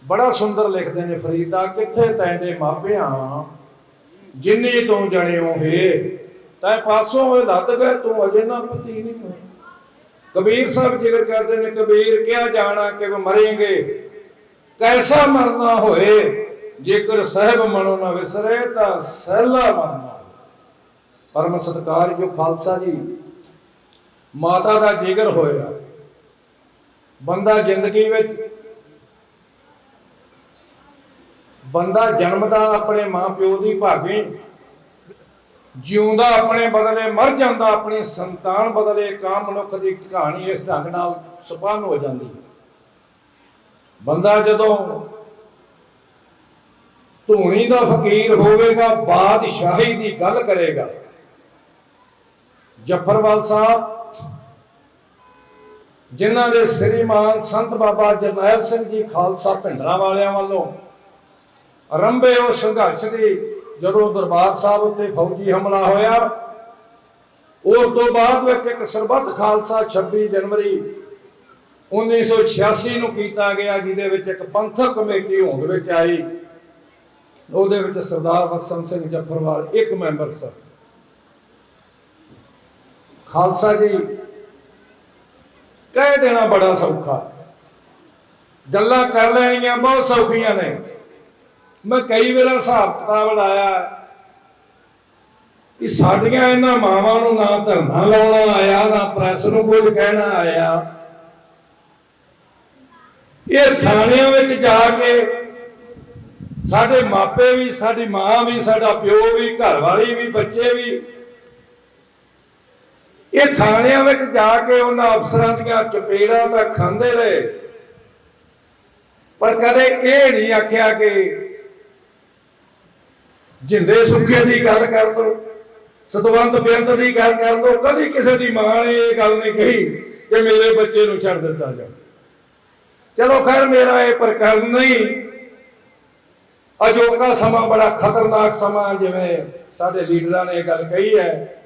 ਬੜਾ ਸੁੰਦਰ ਲਿਖਦੇ ਨੇ, ਫਰੀਦਾ ਕਿੱਥੇ ਤੈਨੇ ਮਾਪਿਆਂ ਜਿੰਨੀ ਤੂੰ ਜਣਿਓ ਹੈ ਤੈ ਪਾਸੋਂ ਹੋਏ ਲੱਦ ਗਏ ਤੂੰ ਅਜੇ ਨਾ ਪਤੀ ਨਹੀਂ ਹੋਈ ਕਬੀਰ ਸਾਹਿਬ ਜ਼ਿਕਰ ਕਰਦੇ ਨੇ, ਕਬੀਰ ਕਿਹਾ ਜਾਣਾ ਕਿ ਮਰੇਂਗੇ। ਕੈਸਾ ਮਰਨਾ ਹੋਏ, ਜੇਕਰ ਸਹਿਬ ਮਨੋ ਨਾ ਵਿਸਰੇ, ਤਾਂ ਸਹਿਲਾ ਮਰਨਾ। ਪਰਮ ਸਤਕਾਰ ਜੋ ਖਾਲਸਾ ਜੀ, ਮਾਤਾ ਦਾ ਜਿਕਰ ਹੋਇਆ। ਬੰਦਾ ਜ਼ਿੰਦਗੀ ਵਿੱਚ ਬੰਦਾ ਜਨਮਦਾ ਆਪਣੇ ਮਾਪਿਓ ਦੀ ਭਾਗੇ ਜਿਉਂਦਾ ਆਪਣੇ ਬਦਲੇ, ਮਰ ਜਾਂਦਾ ਆਪਣੀ ਸੰਤਾਨ ਬਦਲੇ, ਕਾਮ ਮਨੁੱਖ ਦੀ ਕਹਾਣੀ ਇਸ ਢੰਗ ਨਾਲ ਸੁਪਾਨ ਹੋ ਜਾਂਦੀ ਹੈ। ਬੰਦਾ ਜਦੋਂ ਧੂਣੀ ਦਾ ਫਕੀਰ ਹੋਵੇਗਾ, ਬਾਦਸ਼ਾਹੀ ਦੀ ਗੱਲ ਕਰੇਗਾ। ਜਫਰਵਾਲ ਸਾਹਿਬ, ਜਿਨ੍ਹਾਂ ਦੇ ਸ੍ਰੀਮਾਨ ਸੰਤ ਬਾਬਾ ਜਰਨੈਲ ਸਿੰਘ ਜੀ ਖਾਲਸਾ ਭਿੰਡਰਾਂ ਵਾਲਿਆਂ ਵੱਲੋਂ ਆਰੰਭੇ ਉਹ ਸੰਘਰਸ਼ ਦੀ ਜਦੋਂ ਦਰਬਾਰ ਸਾਹਿਬ ਉੱਤੇ ਫੌਜੀ ਹਮਲਾ ਹੋਇਆ, ਉਸ ਤੋਂ ਬਾਅਦ ਵਿੱਚ ਇੱਕ ਸਰਬੱਤ ਖਾਲਸਾ 26 ਜਨਵਰੀ 1986 ਨੂੰ ਕੀਤਾ ਗਿਆ, ਜਿਹਦੇ ਵਿੱਚ ਇੱਕ ਪੰਥਕ ਕਮੇਟੀ ਹੋਂਦ ਵਿੱਚ ਆਈ। ਉਹਦੇ ਵਿੱਚ ਸਰਦਾਰ ਵਸਨ ਸਿੰਘ ਜਫਰਵਾਲ, ਇੱਕ ਮੈਂਬਰ ਸਨ। ਖਾਲਸਾ ਜੀ, ਕਹਿ ਦੇਣਾ ਬੜਾ ਸੌਖਾ, ਗੱਲਾਂ ਕਰ ਲੈਣੀਆਂ ਬਹੁਤ ਸੌਖੀਆਂ ਨੇ। ਮੈਂ ਕਈ ਵਾਰ ਹਿਸਾਬ ਕਿਤਾਬ ਲਾਇਆ ਕਿ ਸਾਡੀਆਂ ਇਹਨਾਂ ਮਾਵਾਂ ਨੂੰ ਨਾ ਧਰਨਾ ਲਾਉਣਾ ਆਇਆ, ਨਾ ਪ੍ਰੈਸ ਨੂੰ ਕੁਝ ਕਹਿਣਾ ਆਇਆ। ਇਹ ਥਾਣਿਆਂ ਵਿੱਚ ਜਾ ਕੇ ਸਾਡੇ ਮਾਪੇ ਵੀ, ਸਾਡੀ ਮਾਂ ਵੀ, ਸਾਡਾ ਪਿਓ ਵੀ ਘਰ ਵਾਲੀ ਵੀ, ਬੱਚੇ ਵੀ, ਇਹ ਥਾਣਿਆਂ ਵਿੱਚ ਜਾ ਕੇ ਉਹਨਾਂ ਅਫਸਰਾਂ ਦੀਆਂ ਚਪੇੜਾਂ ਤਾਂ ਖਾਂਦੇ ਰਹੇ। ਪਰ ਕਦੇ ਇਹ ਨਹੀਂ ਆਖਿਆ ਕਿ ਜਿੰਦੇ ਸੁੱਖੇ ਦੀ ਗੱਲ ਕਰ ਦੋ ਸਤਵੰਤ ਬੇਅੰਤ ਦੀ ਗੱਲ ਕਰ ਦੋ ਕਦੀ ਕਿਸੇ ਦੀ ਮਾਂ ਨੇ ਇਹ ਗੱਲ ਨਹੀਂ ਕਹੀ ਕਿ ਮੇਰੇ ਬੱਚੇ ਨੂੰ ਛੱਡ ਦਿੱਤਾ ਜਾਵੇ। ਚਲੋ ਖੈਰ, ਮੇਰਾ ਇਹ ਪ੍ਰਕਰਨ ਨਹੀਂ। ਅਜੋਕਾ ਸਮਾਂ ਬੜਾ ਖਤਰਨਾਕ ਸਮਾਂ ਜਿਵੇਂ ਸਾਡੇ ਲੀਡਰਾਂ ਨੇ ਇਹ ਗੱਲ ਕਹੀ ਹੈ।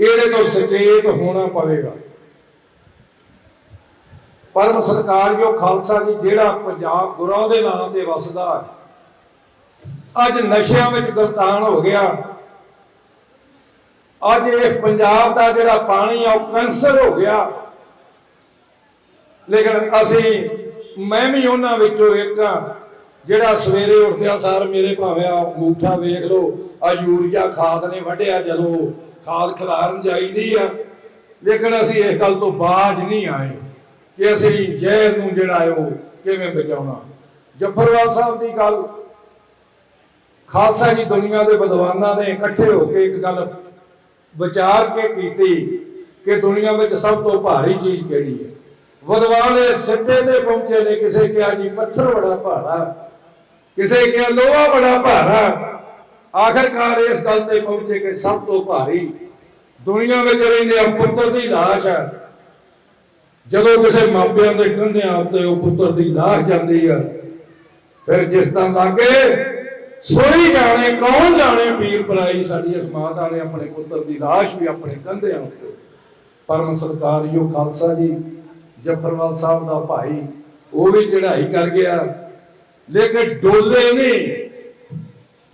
ਇਹਦੇ ਤੋਂ ਸੁਚੇਤ ਹੋਣਾ ਪਵੇਗਾ। ਪਰਮ ਸਤਿਕਾਰਯੋਗ ਖਾਲਸਾ ਜੀ, ਜਿਹੜਾ ਪੰਜਾਬ ਗੁਰਾਂ ਦੇ ਨਾਂ ਤੇ ਵਸਦਾ ਹੈ ਅੱਜ ਨਸ਼ਿਆਂ ਵਿੱਚ ਗਲਤਾਨ ਹੋ ਗਿਆ। ਅੱਜ ਇਹ ਪੰਜਾਬ ਦਾ ਜਿਹੜਾ ਪਾਣੀ ਆ, ਉਹ ਕੈਂਸਰ ਹੋ ਗਿਆ। ਲੇਕਿਨ ਅਸੀਂ, ਮੈਂ ਵੀ ਉਹਨਾਂ ਵਿੱਚੋਂ ਇੱਕ ਹਾਂ, ਜਿਹੜਾ ਸਵੇਰੇ ਉੱਠਦਿਆਂ ਸਾਰ ਮੇਰੇ ਭਾਵੇਂ ਆ ਅੰਗੂਠਾ ਵੇਖ ਲਓ ਆ ਯੂਰੀਆ ਖਾਦ ਨੇ ਵੱਢਿਆ, ਜਦੋਂ ਖਾਦ ਖਲਾਰਨ ਜਾਈਦੀ ਆ। ਲੇਕਿਨ ਅਸੀਂ ਇਸ ਗੱਲ ਤੋਂ ਬਾਜ ਨਹੀਂ ਆਏ ਕਿ ਅਸੀਂ ਜ਼ਹਿਰ ਨੂੰ ਜਿਹੜਾ ਉਹ ਕਿਵੇਂ ਬਚਾਉਣਾ। ਜੱਫਰਵਾਲ ਸਾਹਿਬ ਦੀ ਗੱਲ ਖਾਲਸਾ ਜੀ ਦੁਨੀਆ ਦੇ ਵਿਦਵਾਨਾਂ ਨੇ ਇਕੱਠੇ ਹੋ ਕੇ ਇੱਕ ਗੱਲ ਵਿਚਾਰ ਕੇ ਕੀਤੀ ਕਿ ਦੁਨੀਆ ਵਿੱਚ ਸਭ ਤੋਂ ਭਾਰੀ ਚੀਜ਼ ਕਿਹੜੀ ਹੈ? ਵਿਦਵਾਨ ਇਸ ਸਿੱਟੇ ਤੇ ਪਹੁੰਚੇ ਨੇ, ਕਿਸੇ ਕਿਹਾ ਜੀ ਪੱਥਰ ਬੜਾ ਭਾਰਾ, ਕਿਸੇ ਕਿਹਾ ਲੋਹਾ ਬੜਾ ਭਾਰਾ। ਆਖਰਕਾਰ ਇਸ ਗੱਲ ਤੇ ਪਹੁੰਚੇ ਕਿ ਸਭ ਤੋਂ ਭਾਰੀ ਦੁਨੀਆ ਵਿੱਚ ਰਹਿੰਦੇ ਆ ਪੁੱਤਰ ਦੀ ਲਾਸ਼ ਹੈ ਜਦੋਂ ਕਿਸੇ ਮਾਪਿਆਂ ਦੇ ਕੰਧਿਆਂ ਉੱਤੇ ਉਹ ਪੁੱਤਰ ਦੀ ਲਾਸ਼ ਜਾਂਦੀ ਆ, ਫਿਰ ਜਿਸ ਤਰ੍ਹਾਂ ਲੱਗੇ ਸੋਈ ਜਾਣੇ, ਕੌਣ ਜਾਣੇ? ਪੀਰ ਭਲਾਈ ਸਾਡੀ ਇਸ ਮਾਤਾ ਆਪਣੇ ਪੁੱਤਰ ਦੀ ਲਾਸ਼ ਵੀ ਆਪਣੇ ਕੰਧਿਆਂ ਉੱਤੇ। ਪਰਮ ਸਰਕਾਰੀਓ ਖਾਲਸਾ ਜੀ, ਜਫਰਵਾਲ ਸਾਹਿਬ ਦਾ ਭਾਈ, ਉਹ ਵੀ ਚੜ੍ਹਾਈ ਕਰ ਗਿਆ। ਲੇਕਿਨ ਡੋਲੇ ਨਹੀਂ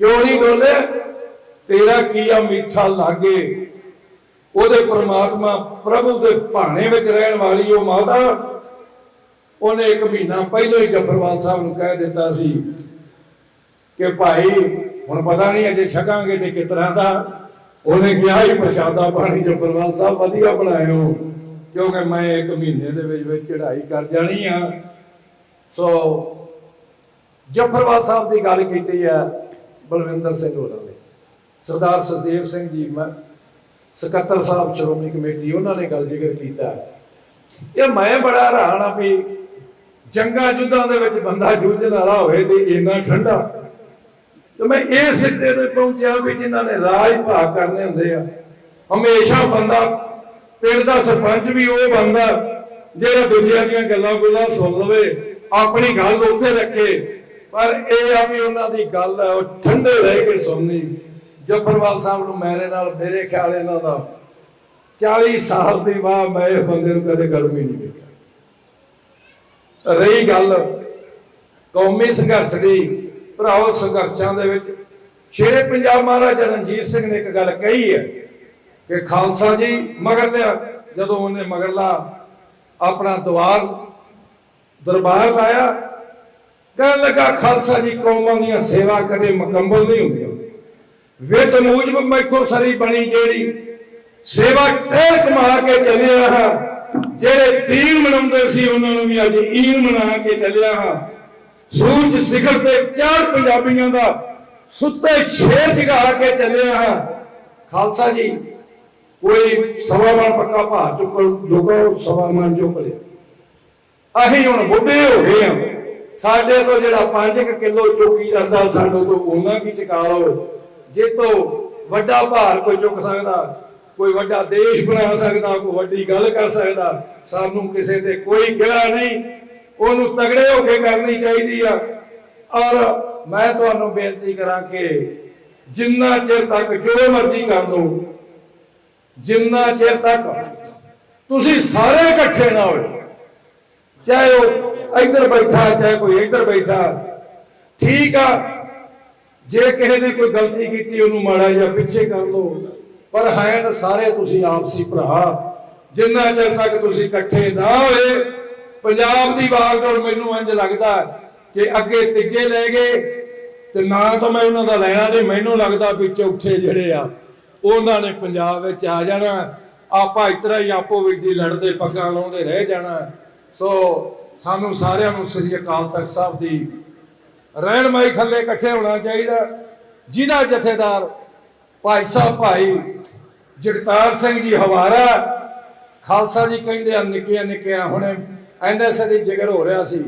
ਕਿਉਂ ਨਹੀਂ ਡੋਲੇ? ਤੇਰਾ ਕੀ ਆ ਮਿੱਠਾ ਲਾਗੇ? ਉਹਦੇ ਪ੍ਰਮਾਤਮਾ ਪ੍ਰਭੂ ਦੇ ਭਾਣੇ ਵਿੱਚ ਰਹਿਣ ਵਾਲੀ ਉਹ ਮਾਤਾ, ਉਹਨੇ ਇੱਕ ਮਹੀਨਾ ਪਹਿਲਾਂ ਹੀ ਜਫਰਵਾਲ ਸਾਹਿਬ ਨੂੰ ਕਹਿ ਦਿੱਤਾ ਸੀ ਕਿ ਭਾਈ, ਹੁਣ ਪਤਾ ਨਹੀਂ ਅਜੇ ਛਕਾਂਗੇ ਤੇ ਕਿਸ ਤਰ੍ਹਾਂ ਦਾ। ਉਹਨੇ ਕਿਹਾ ਹੀ ਪ੍ਰਸ਼ਾਦਾ ਪਾਣੀ ਜਫਰਵਾਲ ਸਾਹਿਬ ਵਧੀਆ ਬਣਾਇਓ, ਕਿਉਂਕਿ ਮੈਂ ਇੱਕ ਮਹੀਨੇ ਦੇ ਵਿੱਚ ਵਿੱਚ ਚੜ੍ਹਾਈ ਕਰ ਜਾਣੀ ਆ। ਸੋ ਜਫਰਵਾਲ ਸਾਹਿਬ ਦੀ ਗੱਲ ਕੀਤੀ ਆ ਬਲਵਿੰਦਰ ਸਿੰਘ ਹੋਰਾਂ ਨੇ। ਸਰਦਾਰ ਸਰਦੇਵ ਸਿੰਘ ਜੀ, ਮੈਂ ਸਕੱਤਰ ਸਾਹਿਬ, ਸ਼੍ਰੋਮਣੀ ਕਮੇਟੀ, ਉਹਨਾਂ ਨੇ ਗੱਲ ਜ਼ਿਕਰ ਕੀਤਾ। ਇਹ ਮੈਂ ਬੜਾ ਹੈਰਾਨ ਆ ਵੀ ਜੰਗਾਂ ਜੁੱਧਾਂ ਦੇ ਵਿੱਚ ਬੰਦਾ ਜੂਝਣ ਵਾਲਾ ਹੋਵੇ ਤੇ ਇੰਨਾ ਠੰਡਾ। ਤੇ ਮੈਂ ਇਹ ਸਿੱਟੇ ਤੇ ਪਹੁੰਚਿਆ ਵੀ ਜਿਨ੍ਹਾਂ ਨੇ ਰਾਜ ਭਾਗ ਕਰਨੇ ਹੁੰਦੇ ਆ। ਹਮੇਸ਼ਾ ਬੰਦਾ, ਪਿੰਡ ਦਾ ਸਰਪੰਚ ਵੀ ਉਹ ਬੰਦਾ, ਜਿਹੜਾ ਦੂਜਿਆਂ ਦੀਆਂ ਗੱਲਾਂ ਗੁੱਲਾਂ ਸੁਣ ਲਵੇ, ਆਪਣੀ ਗੱਲ ਉੱਥੇ ਰੱਖੇ। ਪਰ ਇਹ ਆ ਵੀ ਉਹਨਾਂ ਦੀ ਗੱਲ ਹੈ ਉਹ ਠੰਡੇ ਰਹਿ ਕੇ ਸੁਣਨੀ। ਜਫਰਵਾਲ ਸਾਹਿਬ ਨੂੰ ਮੇਰੇ ਨਾਲ, ਮੇਰੇ ਖਿਆਲ ਇਹਨਾਂ ਦਾ 40 ਸਾਲ ਦੀ ਵਾਹ ਮੈਂ ਇਹ ਬੰਦੇ ਨੂੰ ਕਦੇ ਗਰਮੀ ਨਹੀਂ ਵੇਖਿਆ ਰਹੀ ਗੱਲ, ਕੌਮੀ ਸੰਘਰਸ਼ ਦੀ ਭਰਾਓ, ਸੰਘਰਸ਼ਾਂ ਦੇ ਵਿੱਚ ਸ਼ੇਰੇ ਪੰਜਾਬ ਮਹਾਰਾਜਾ ਰਣਜੀਤ ਸਿੰਘ ਨੇ ਇੱਕ ਗੱਲ ਕਹੀ ਹੈ ਕਿ ਖਾਲਸਾ ਜੀ ਮਗਰ ਲਿਆ, ਜਦੋਂ ਉਹਨੇ ਮਗਰਲਾ ਆਪਣਾ ਦਵਾਰ, ਦਰਬਾਰ ਲਾਇਆ, ਕਹਿਣ ਲੱਗਾ, ਖਾਲਸਾ ਜੀ ਕੌਮਾਂ ਦੀਆਂ ਸੇਵਾ ਕਦੇ ਮੁਕੰਮਲ ਨਹੀਂ ਹੁੰਦੀਆਂ। ਵਿਤ ਮੂਜਬ ਮੈਥੋਂ ਸਰੀ ਬਣੀ ਜਿਹੜੀ, ਸੇਵਾ ਕਹਿ ਕਮਾ ਕੇ ਚੱਲਿਆ ਹਾਂ, ਜਿਹੜੇ ਦੀਨ ਮਨਾਉਂਦੇ ਸੀ, ਉਹਨਾਂ ਨੂੰ ਵੀ ਅੱਜ ਈਨ ਮਨਾ ਕੇ ਚੱਲਿਆ ਹਾਂ। ਸੂਰਜ ਸਿਖਰ ਤੇ ਚਾਰ ਪੰਜਾਬੀਆਂ ਦਾ ਸੁੱਤੇ ਸ਼ੇਰ ਜਗਾ ਕੇ ਚੱਲਿਆ ਹਾਂ। ਖਾਲਸਾ ਜੀ, ਕੋਈ ਸਵਾ ਮਣ ਪੱਕਾ ਭਾਰ ਚੁੱਕ ਜੋਗਾ ਸਵਾ ਮਣ ਚੁੱਕ ਲਿਆ। ਅਸੀਂ ਹੁਣ ਬੁੱਢੇ ਹੋ ਗਏ ਆ ਸਾਡੇ ਤੋਂ ਜਿਹੜਾ 5 ਕਿਲੋ ਚੁੱਕੀ ਜਾਂਦਾ, ਸਾਡੇ ਤੋਂ ਉਹਨਾਂ ਕੀ ਚੁਕਾ ਲਓ। ਜੇ ਤੋਂ ਵੱਡਾ ਭਾਰ ਕੋਈ ਚੁੱਕ ਸਕਦਾ, ਕੋਈ ਵੱਡਾ ਦੇਸ਼ ਬਣਾ ਸਕਦਾ, ਕੋਈ ਵੱਡੀ ਗੱਲ ਕਰ ਸਕਦਾ, ਸਾਨੂੰ ਕਿਸੇ ਤੇ ਕੋਈ ਗਿਲਾ ਨਹੀਂ। ਉਹਨੂੰ ਤਗੜੇ ਹੋ ਕੇ ਕਰਨੀ ਚਾਹੀਦੀ ਆ। ਔਰ ਮੈਂ ਤੁਹਾਨੂੰ ਬੇਨਤੀ ਕਰਾਂ ਕਿ ਜਿੰਨਾ ਚਿਰ ਤੱਕ ਜੋ ਮਰਜ਼ੀ ਕਰ ਲਓ, ਜਿੰਨਾ ਚਿਰ ਤੱਕ ਤੁਸੀਂ ਸਾਰੇ ਇਕੱਠੇ ਨਾ ਹੋਏ, ਚਾਹੇ ਉਹ ਇੱਧਰ ਬੈਠਾ, ਚਾਹੇ ਕੋਈ ਇੱਧਰ ਬੈਠਾ, ਠੀਕ ਆ, ਜੇ ਕਿਸੇ ਨੇ ਕੋਈ ਗਲਤੀ ਕੀਤੀ, ਉਹਨੂੰ ਮਾੜਾ ਜਾਂ ਪਿੱਛੇ ਕਰ ਲਓ। ਪਰ ਹੈ ਸਾਰੇ ਤੁਸੀਂ ਆਪਸੀ ਭਰਾ, ਜਿੰਨਾ ਚਿਰ ਤੱਕ ਤੁਸੀਂ ਇਕੱਠੇ ਨਾ ਹੋਏ ਪੰਜਾਬ ਦੀ ਬਾਗਡੋਰ ਮੈਨੂੰ ਇੰਜ ਲੱਗਦਾ ਕਿ ਅੱਗੇ ਤੀਜੇ ਲੈ ਗਏ ਤੇ ਨਾ ਤਾਂ ਮੈਂ ਉਹਨਾਂ ਦਾ ਲੈਣਾ ਨਹੀਂ, ਮੈਨੂੰ ਲੱਗਦਾ ਵੀ ਚੌਥੇ ਜਿਹੜੇ ਆ, ਉਹਨਾਂ ਨੇ ਪੰਜਾਬ ਵਿੱਚ ਆ ਜਾਣਾ। ਆਪਾਂ ਇਸ ਤਰ੍ਹਾਂ ਹੀ ਆਪੋ ਵਿੱਚ ਦੀ ਲੜਦੇ, ਪੱਗਾਂ ਲਾਉਂਦੇ ਰਹਿ ਜਾਣਾ। ਸੋ ਸਾਨੂੰ ਸਾਰਿਆਂ ਨੂੰ ਸ੍ਰੀ ਅਕਾਲ ਤਖਤ ਸਾਹਿਬ ਦੀ ਰਹਿਨਮਾਈ ਥੱਲੇ ਇਕੱਠੇ ਹੋਣਾ ਚਾਹੀਦਾ। ਜਿਹਦਾ ਜਥੇਦਾਰ ਭਾਈ ਸਾਹਿਬ ਭਾਈ ਜਗਤਾਰ ਸਿੰਘ ਜੀ ਹਵਾਰਾ, ਖਾਲਸਾ ਜੀ ਕਹਿੰਦੇ ਆ ਨਿੱਕੀਆਂ ਨਿੱਕੀਆਂ ਹੁਣੇ ਐਨਐਸ ਦੀ ਜਿਗਰ ਹੋ ਰਿਹਾ ਸੀ।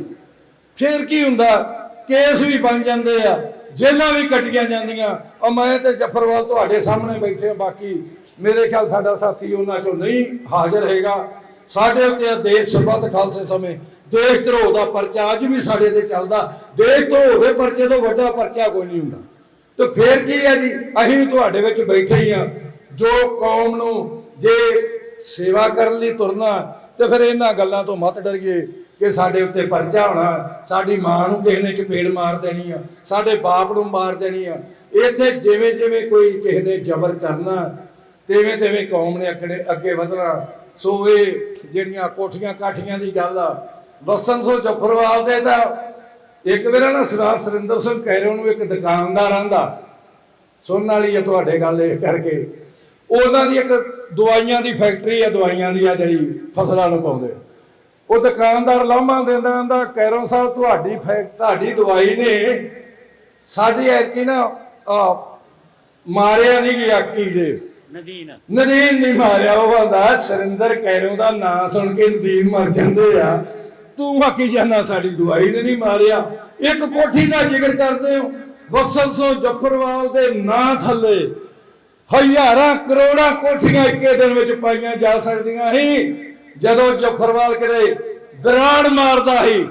ਫਿਰ ਕੀ ਹੁੰਦਾ? ਕੇਸ ਵੀ ਬਣ ਜਾਂਦੇ ਆ ਜੇਲਾਂ ਵੀ ਕੱਟੀਆਂ ਜਾਂਦੀਆਂ। ਔਰ ਮੈਂ ਤੇ ਜਫਰਵਾਲ ਤੁਹਾਡੇ ਸਾਹਮਣੇ ਬੈਠੇ ਆ, ਬਾਕੀ ਮੇਰੇ ਖਿਆਲ ਸਾਡਾ ਸਾਥੀ ਉਹਨਾਂ ਚੋਂ ਨਹੀਂ ਹਾਜ਼ਰ ਹੈਗਾ। ਸਾਡੇ ਉੱਤੇ ਦੇਸ਼ ਸਰਬੱਤ ਖਾਲਸੇ ਸਮੇਂ। ਦੇਸ਼ ਧਰੋਹ ਦਾ ਪਰਚਾ ਅੱਜ ਵੀ ਸਾਡੇ ਤੇ ਚੱਲਦਾ। ਦੇਸ਼ ਧਰੋਹ ਦੇ ਪਰਚੇ ਤੋਂ ਵੱਡਾ ਪਰਚਾ ਕੋਈ ਨਹੀਂ ਹੁੰਦਾ। ਤੇ ਫੇਰ ਕੀ ਹੈ ਜੀ? ਅਸੀਂ ਵੀ ਤੁਹਾਡੇ ਵਿੱਚ ਬੈਠੇ ਹੀ ਆ। ਜੋ ਕੌਮ ਨੂੰ ਜੇ ਸੇਵਾ ਕਰਨ ਲਈ ਤੁਰਨਾ ਤੇ ਫਿਰ ਇਹਨਾਂ ਗੱਲਾਂ ਤੋਂ ਮਤ ਡਰੀਏ ਕਿ ਸਾਡੇ ਉੱਤੇ ਪਰਚਾ ਹੋਣਾ, ਸਾਡੀ ਮਾਂ ਨੂੰ ਕਿਸੇ ਨੇ ਚਪੇੜ ਮਾਰ ਦੇਣੀ ਆ, ਸਾਡੇ ਬਾਪ ਨੂੰ ਮਾਰ ਦੇਣੀ ਆ। ਇੱਥੇ ਜਿਵੇਂ ਜਿਵੇਂ ਕੋਈ ਕਿਸੇ ਨੇ ਜ਼ਬਰ ਕਰਨਾ, ਤਿਵੇਂ ਤਿਵੇਂ ਕੌਮ ਨੇ ਅੱਗੇ ਅੱਗੇ ਵਧਣਾ। ਸੋ ਇਹ ਜਿਹੜੀਆਂ ਕੋਠੀਆਂ ਕਾਠੀਆਂ ਦੀ ਗੱਲ ਆ ਵਸਨ ਸੋ ਜਫਰਵਾਲ ਦੇ ਤਾਂ ਇੱਕ ਵੇਰਾ ਨਾ ਸਰਦਾਰ ਸੁਰਿੰਦਰ ਸਿੰਘ ਕੈਰੋਂ ਨੂੰ ਇੱਕ ਦੁਕਾਨਦਾਰ ਆਂਦਾ ਸੁਣਨ ਵਾਲੀ ਹੈ ਤੁਹਾਡੇ ਗੱਲ ਇਹ ਕਰਕੇ। ਉਹਨਾਂ ਦੀ ਇੱਕ ਦਵਾਈਆਂ ਦੀ ਫੈਕਟਰੀ ਹੈ ਦਵਾਈਆਂ ਦੀ ਆ ਜਿਹੜੀ ਫਸਲਾਂ ਨੂੰ ਪਾਉਂਦੇ ਉਹ ਦੁਕਾਨਦਾਰ ਲਾਮਾ ਦਿੰਦਾ ਆਂਦਾ ਕੈਰੋਂ ਸਾਹਿਬ ਤੁਹਾਡੀ ਫੈਕ ਤੁਹਾਡੀ ਦਵਾਈ ਨੇ ਸਾਡੀ ਐਤਕੀ ਨਾ ਆ ਮਾਰਿਆ ਨਹੀਂ ਗਿਆ ਕੀੜੇ ਨਦੀਨ। ਨਦੀਨ ਨਹੀਂ ਮਾਰਿਆ ਉਹ ਆਂਦਾ ਸਰਿੰਦਰ ਕੈਰੋਂ ਦਾ ਨਾਂ ਸੁਣ ਕੇ ਨਦੀਨ ਮਰ ਜਾਂਦੇ ਆ। ਤੂੰ ਆਕੀ ਜਾਨਾ ਸਾਡੀ ਦਵਾਈ ਨੇ ਨਹੀਂ ਮਾਰਿਆ। ਇੱਕ ਕੋਠੀ ਦਾ ਜ਼ਿਕਰ ਕਰਦੇ ਹੋ ਵਸਲ ਸੋ ਜਫਰਵਾਲ ਦੇ ਨਾਂ ਥੱਲੇ ਹਜ਼ਾਰਾਂ ਕਰੋੜਾਂ ਕੋਠੀਆਂ ਇੱਕੇ ਦਿਨ ਵਿੱਚ ਪਾਈਆਂ ਜਾ ਸਕਦੀਆਂ ਸੀ। ਜਦੋਂ ਜਫਰਵਾਲ ਕਿਤੇ ਦਰਾੜ ਮਾਰਦਾ ਸੀ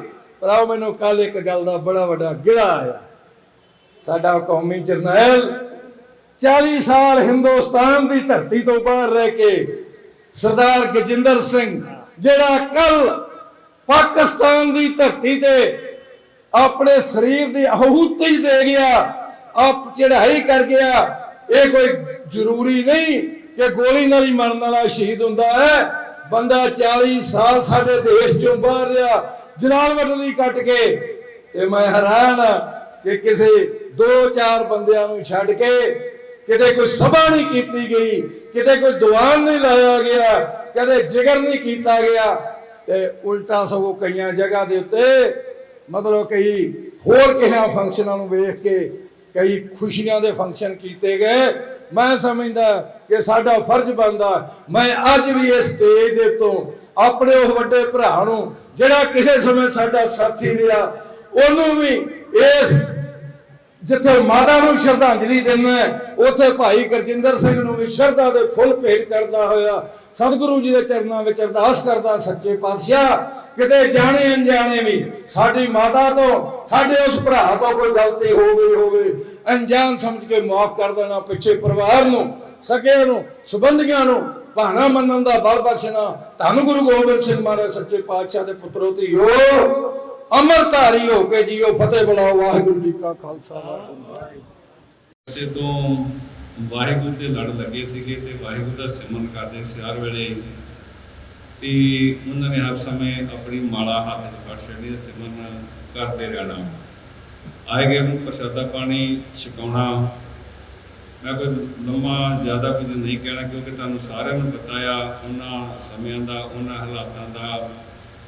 ਪਰ ਮੈਨੂੰ ਕੱਲ ਇੱਕ ਗੱਲ ਦਾ ਬੜਾ ਵੱਡਾ ਗਿਲਾ ਆਇਆ। ਸਾਡਾ ਕੌਮੀ ਜਰਨੈਲ 40 ਸਾਲ ਹਿੰਦੁਸਤਾਨ ਦੀ ਧਰਤੀ ਤੋਂ ਬਾਹਰ ਰਹਿ ਕੇ ਸਰਦਾਰ ਗਜਿੰਦਰ ਸਿੰਘ, ਜਿਹੜਾ ਕੱਲ ਪਾਕਿਸਤਾਨ ਦੀ ਧਰਤੀ ਤੇ ਆਪਣੇ ਸਰੀਰ ਦੀ ਆਹੂਤੀ ਦੇ ਗਿਆ, ਆਪ ਚੜਾਈ ਕਰ ਗਿਆ, ਇਹ ਕੋਈ ਜ਼ਰੂਰੀ ਨਹੀਂ ਕਿ ਗੋਲੀ ਨਾਲ ਹੀ ਮਰਨ ਵਾਲਾ ਸ਼ਹੀਦ ਹੁੰਦਾ ਹੈ। ਬੰਦਾ 40 ਸਾਲ ਸਾਡੇ ਦੇਸ਼ ਚੋਂ ਬਾਹਰ ਰਿਹਾ, ਜਲਾਲ ਵਟਲੀ ਕੱਟ ਕੇ। ਤੇ ਮੈਂ ਹੈਰਾਨ ਕਿ ਕਿਸੇ ਦੋ ਚਾਰ ਬੰਦਿਆਂ ਨੂੰ ਛੱਡ ਕੇ ਕਿਤੇ ਕੋਈ ਸਭਾ ਨਹੀਂ ਕੀਤੀ ਗਈ, ਕਿਤੇ ਕੋਈ ਦੀਵਾਨ ਨਹੀਂ ਲਾਇਆ ਗਿਆ, ਕਦੇ ਜਿਕਰ ਨਹੀਂ ਕੀਤਾ ਗਿਆ। ਤੇ ਉਲਟਾ ਸਗੋਂ ਕਈਆਂ ਜਗ੍ਹਾ ਦੇ ਉੱਤੇ ਮਤਲਬ ਕਈ ਹੋਰ ਕਿਹਾਂ ਫੰਕਸ਼ਨਾਂ ਨੂੰ ਵੇਖ ਕੇ ਕਈ ਖੁਸ਼ੀਆਂ ਦੇ ਫੰਕਸ਼ਨ ਕੀਤੇ ਗਏ। ਮੈਂ ਸਮਝਦਾ ਕਿ ਸਾਡਾ ਫਰਜ਼ ਬਣਦਾ, ਮੈਂ ਅੱਜ ਵੀ ਇਸ ਸਟੇਜ ਦੇ ਤੋਂ ਆਪਣੇ ਉਸ ਵੱਡੇ ਭਰਾ ਨੂੰ, ਜਿਹੜਾ ਕਿਸੇ ਸਮੇਂ ਸਾਡਾ ਸਾਥੀ ਰਿਹਾ, ਉਹਨੂੰ ਵੀ ਇਸ ਜਿੱਥੇ ਮਾਤਾ ਨੂੰ ਸ਼ਰਧਾਂਜਲੀ ਦਿੰਦਾ ਉੱਥੇ ਭਾਈ ਗੁਰਜਿੰਦਰ ਸਿੰਘ ਨੂੰ ਵੀ ਸ਼ਰਧਾ ਦੇ ਫੁੱਲ ਭੇਟ ਕਰਦਾ ਹੋਇਆ, ਸਤਿਗੁਰੂ ਜੀ ਦੇ ਚਰਨਾਂ ਵਿੱਚ ਅਰਦਾਸ ਕਰਦਾ ਸੱਚੇ ਪਾਤਸ਼ਾਹ, ਕਿਤੇ ਜਾਣੇ ਅਣਜਾਣੇ ਵੀ ਸਾਡੀ ਮਾਤਾ ਤੋਂ, ਸਾਡੇ ਉਸ ਭਰਾ ਤੋਂ ਕੋਈ ਗਲਤੀ ਹੋ ਗਈ ਹੋਵੇ ਅਣਜਾਣ ਸਮਝ ਕੇ ਮਾਫ ਕਰ ਦੇਣਾ ਪਿੱਛੇ ਪਰਿਵਾਰ ਨੂੰ, ਸਕਿਆਂ ਨੂੰ, ਸੁਬੰਧੀਆਂ ਨੂੰ, ਭਾਣਾ ਮੰਨਣ ਦਾ ਬਲ ਬਖਸ਼ਣਾ। ਧੰਨ ਗੁਰੂ ਗੋਬਿੰਦ ਸਿੰਘ ਮਹਾਰਾਜ, ਸੱਚੇ ਪਾਤਸ਼ਾਹ ਦੇ ਪੁੱਤਰੋ ਧੀਓ ਅਮਰਧਾਰੀ ਹੋ ਕੇ ਜੀਓ, ਫਤਿਹ ਬੁਲਾਓ, ਵਾਹਿਗੁਰੂ ਜੀ ਕਾ ਖਾਲਸਾ, ਵਾਹਿਗੁਰੂ ਸੇ ਤੋਂ ਵਾਹਿਗੁਰੂ ਦੇ ਲੜ ਲੱਗੇ ਸੀਗੇ ਤੇ ਵਾਹਿਗੁਰੂ ਦਾ ਸਿਮਰਨ ਕਰਦੇ ਸੀ ਹਰ ਵੇਲੇ। ਤੇ ਉਹਨਾਂ ਨੇ ਹਰ ਸਮੇਂ ਆਪਣੀ ਮਾਲਾ ਹੱਥ 'ਚ ਫੜ ਛੱਡੀ, ਸਿਮਰਨ ਕਰਦੇ ਰਹਿਣਾ। ਆਏ ਗਏ ਨੂੰ ਪ੍ਰਸ਼ਾਦਾ ਪਾਣੀ ਛਕਾਉਣਾ। ਮੈਂ ਕੋਈ ਲੰਮਾ ਜ਼ਿਆਦਾ ਕੁਝ ਨਹੀਂ ਕਹਿਣਾ ਕਿਉਂਕਿ ਤੁਹਾਨੂੰ ਸਾਰਿਆਂ ਨੂੰ ਪਤਾ ਆ, ਉਹਨਾਂ ਸਮਿਆਂ ਦਾ, ਉਹਨਾਂ ਹਾਲਾਤਾਂ ਦਾ।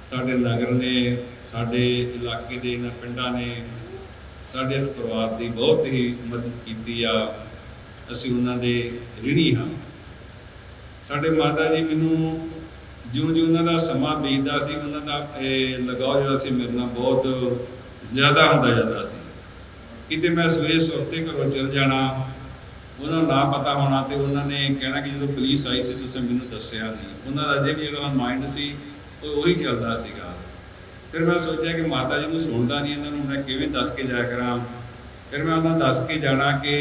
ਸਾਡੇ ਨਗਰ ਨੇ, ਸਾਡੇ ਇਲਾਕੇ ਦੇ, ਇਹਨਾਂ ਪਿੰਡਾਂ ਨੇ ਸਾਡੇ ਇਸ ਪਰਿਵਾਰ ਦੀ ਬਹੁਤ ਹੀ ਮਦਦ ਕੀਤੀ ਆ। ਅਸੀਂ ਉਹਨਾਂ ਦੇ ਰਿਣੀ ਹਾਂ। ਸਾਡੇ ਮਾਤਾ ਜੀ ਮੈਨੂੰ ਜਿਉਂ-ਜਿਉਂ ਉਹਨਾਂ ਦਾ ਸਮਾਂ ਬੀਤਦਾ ਸੀ, ਉਹਨਾਂ ਦਾ ਇਹ ਲਗਾਓ ਜਿਹੜਾ ਸੀ ਮੇਰੇ ਨਾਲ ਬਹੁਤ ਜ਼ਿਆਦਾ ਹੁੰਦਾ ਜਾਂਦਾ ਸੀ। ਕਿਤੇ ਮੈਂ ਸਵੇਰੇ ਸੁਰਤੇ ਘਰੋਂ ਚਲ ਜਾਣਾ, ਉਹਨਾਂ ਨੂੰ ਨਾ ਪਤਾ ਹੋਣਾ ਤੇ ਉਹਨਾਂ ਨੇ ਕਹਿਣਾ ਕਿ ਜਦੋਂ ਪੁਲਿਸ ਆਈ ਸੀ, ਤੁਸੀਂ ਮੈਨੂੰ ਦੱਸਿਆ ਨਹੀਂ। ਉਹਨਾਂ ਦਾ ਅਜੇ ਵੀ ਜਿਹੜਾ ਮਾਈਂਡ ਸੀ, ਉਹ ਉਹੀ ਚੱਲਦਾ ਸੀਗਾ। ਫਿਰ ਮੈਂ ਸੋਚਿਆ ਕਿ ਮਾਤਾ ਜੀ ਨੂੰ ਸੁਣਦਾ ਨਹੀਂ ਇਹਨਾਂ ਨੂੰ, ਮੈਂ ਕਿਵੇਂ ਦੱਸ ਕੇ ਜਾਇਆ ਕਰਾਂ? ਫਿਰ ਮੈਂ ਉਹਨਾਂ ਨੂੰ ਦੱਸ ਕੇ ਜਾਣਾ ਕਿ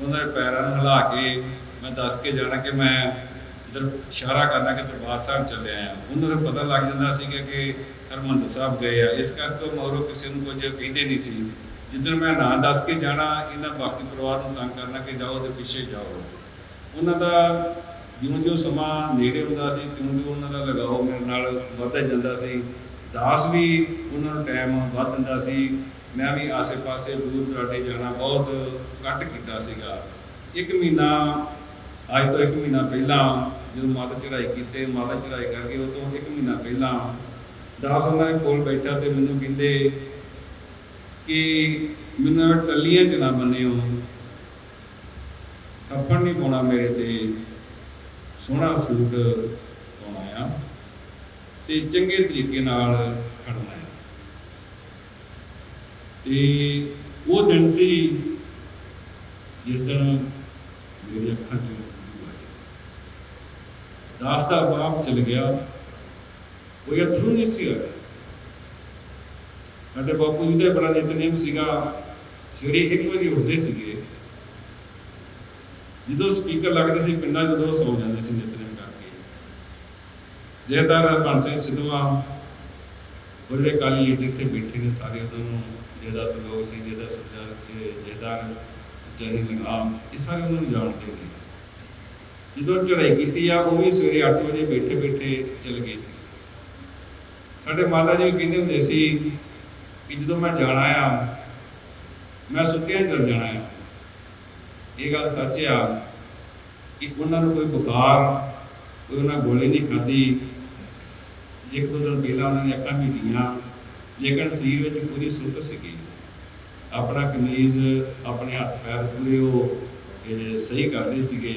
ਉਹਨਾਂ ਦੇ ਪੈਰਾਂ ਨੂੰ ਹਿਲਾ ਕੇ ਮੈਂ ਦੱਸ ਕੇ ਜਾਣਾ ਕਿ ਮੈਂ ਦਰ ਇਸ਼ਾਰਾ ਕਰਨਾ ਕਿ ਦਰਬਾਰ ਸਾਹਿਬ ਚੱਲੇ ਆਇਆ। ਉਹਨਾਂ ਨੂੰ ਪਤਾ ਲੱਗ ਜਾਂਦਾ ਸੀਗਾ ਕਿ ਹਰਮੰਦਰ ਸਾਹਿਬ ਗਏ ਆ, ਇਸ ਕਰਕੇ ਉਹ ਕਿਸੇ ਨੂੰ ਕੁਝ ਕਹਿੰਦੇ ਨਹੀਂ ਸੀ। ਜਿੱਦਣ ਮੈਂ ਨਾਂ ਦੱਸ ਕੇ ਜਾਣਾ, ਇਹਨਾਂ ਬਾਕੀ ਪਰਿਵਾਰ ਨੂੰ ਤੰਗ ਕਰਨਾ ਕਿ ਜਾਓ ਤੇ ਪਿੱਛੇ ਜਾਓ। ਉਹਨਾਂ ਦਾ ਜਿਉਂ-ਜਿਉਂ ਸਮਾਂ ਨੇੜੇ ਹੁੰਦਾ ਸੀ, ਤਿਉਂ-ਤਿਉਂ ਉਹਨਾਂ ਦਾ ਲਗਾਓ ਮੇਰੇ ਨਾਲ ਵੱਧਦਾ ਜਾਂਦਾ ਸੀ। ਦਾਸ ਵੀ ਉਹਨਾਂ ਨੂੰ ਟਾਈਮ ਵੱਧ ਦਿੰਦਾ ਸੀ। ਮੈਂ ਵੀ ਆਸੇ-ਪਾਸੇ ਦੂਰ ਦਰਾਡੇ ਜਾਣਾ ਬਹੁਤ ਘੱਟ ਕੀਤਾ ਸੀਗਾ। ਇੱਕ ਮਹੀਨਾ, ਅੱਜ ਤੋਂ ਇੱਕ ਮਹੀਨਾ ਪਹਿਲਾਂ ਜਦੋਂ ਮਾਤਾ ਚੜ੍ਹਾਈ ਕੀਤੇ, ਮਾਤਾ ਚੜ੍ਹਾਈ ਕਰਕੇ ਉਹ ਤੋਂ ਇੱਕ ਮਹੀਨਾ ਪਹਿਲਾਂ ਦਾਸ ਉਹਨਾਂ ਦੇ ਕੋਲ ਬੈਠਾ ਤੇ ਮੈਨੂੰ ਕਹਿੰਦੇ ਕਿ ਮੈਨੂੰ ਟੱਲੀਆਂ ਚ ਨਾ ਬੰਨਿਓ। ਕੱਪੜ ਨਹੀਂ ਪਾਉਣਾ ਮੇਰੇ ਤੇ। ਸੋਹਣਾ ਸੂਟ ਪਾਉਣਾ ਆ ਤੇ ਚੰਗੇ ਤਰੀਕੇ ਨਾਲ ਖੜਨਾ ਆ। ਤੇ ਉਹ ਦਿਨ ਸੀ ਜਿਸ ਦਿਨ ਮੇਰੀ ਅੱਖਾਂ 'ਚ ਆਏ ਦਾਸ ਦਾ ਬਾਪ ਚਲ ਗਿਆ। ਕੋਈ ਅਥਰੂ ਨਹੀਂ ਸੀ ਹੋਇਆ ਸਾਡੇ ਬਾਪੂ ਜੀ ਦਾ ਬੜਾ ਨਿਤਨੇਮ ਸੀਗਾ। ਸਵੇਰੇ 1 ਵਜੇ ਉੱਠਦੇ ਸੀਗੇ। ਜਦੋਂ ਸਪੀਕਰ ਲੱਗਦੇ ਸੀ ਪਿੰਡਾਂ ਜਦੋਂ ਸੌ ਜਾਂਦੇ ਸੀ ਨਿਤਨੇਮ ਕਰਕੇ। ਜਹਦਾਰ ਬੰਸੇ ਸਿੱਧਵਾ ਬੜੇ ਕਾਲੀ ਲੀਡਰ ਇੱਥੇ ਬੈਠੇ ਨੇ ਸਾਰੇ ਉਹਨਾਂ ਨੂੰ ਜਿਹਦਾ ਲੋਕ ਸੀ ਜਿਹਦਾ ਸੱਚਾ ਕਿ ਜਨੀ ਨਿਗਾਮ ਇਹ ਸਾਰੇ ਉਹਨਾਂ ਨੂੰ ਜਾਣਦੇ ਨੇ। ਜਦੋਂ ਚੜ੍ਹਾਈ ਕੀਤੀ ਆ, ਉਹ ਵੀ ਸਵੇਰੇ 8 ਵਜੇ ਬੈਠੇ ਬੈਠੇ ਚਲ ਗਏ ਸੀ। ਸਾਡੇ ਮਾਤਾ ਜੀ ਵੀ ਕਹਿੰਦੇ ਹੁੰਦੇ ਸੀ ਕਿ ਜਦੋਂ ਮੈਂ ਜਾਣਾ ਆ, ਮੈਂ ਸੁੱਤਿਆਂ ਚਲ ਜਾਣਾ ਆ। ਇਹ ਗੱਲ ਸੱਚ ਆ ਕਿ ਉਹਨਾਂ ਨੂੰ ਕੋਈ ਬੁਖਾਰ, ਕੋਈ ਉਹਨਾਂ ਗੋਲੀ ਨਹੀਂ ਖਾਧੀ ਇੱਕ ਦੋ ਦਿਨ ਪਹਿਲਾਂ ਉਹਨਾਂ ਨੇ ਅੱਖਾਂ ਮੀਟੀਆਂ, ਲੇਕਿਨ ਸਰੀਰ ਵਿੱਚ ਪੂਰੀ ਸੁਰਤ ਸੀਗੀ। ਆਪਣਾ ਕਮੀਜ਼, ਆਪਣੇ ਹੱਥ ਪੈਰ ਪੂਰੇ ਉਹ ਸਹੀ ਕਰਦੇ ਸੀਗੇ।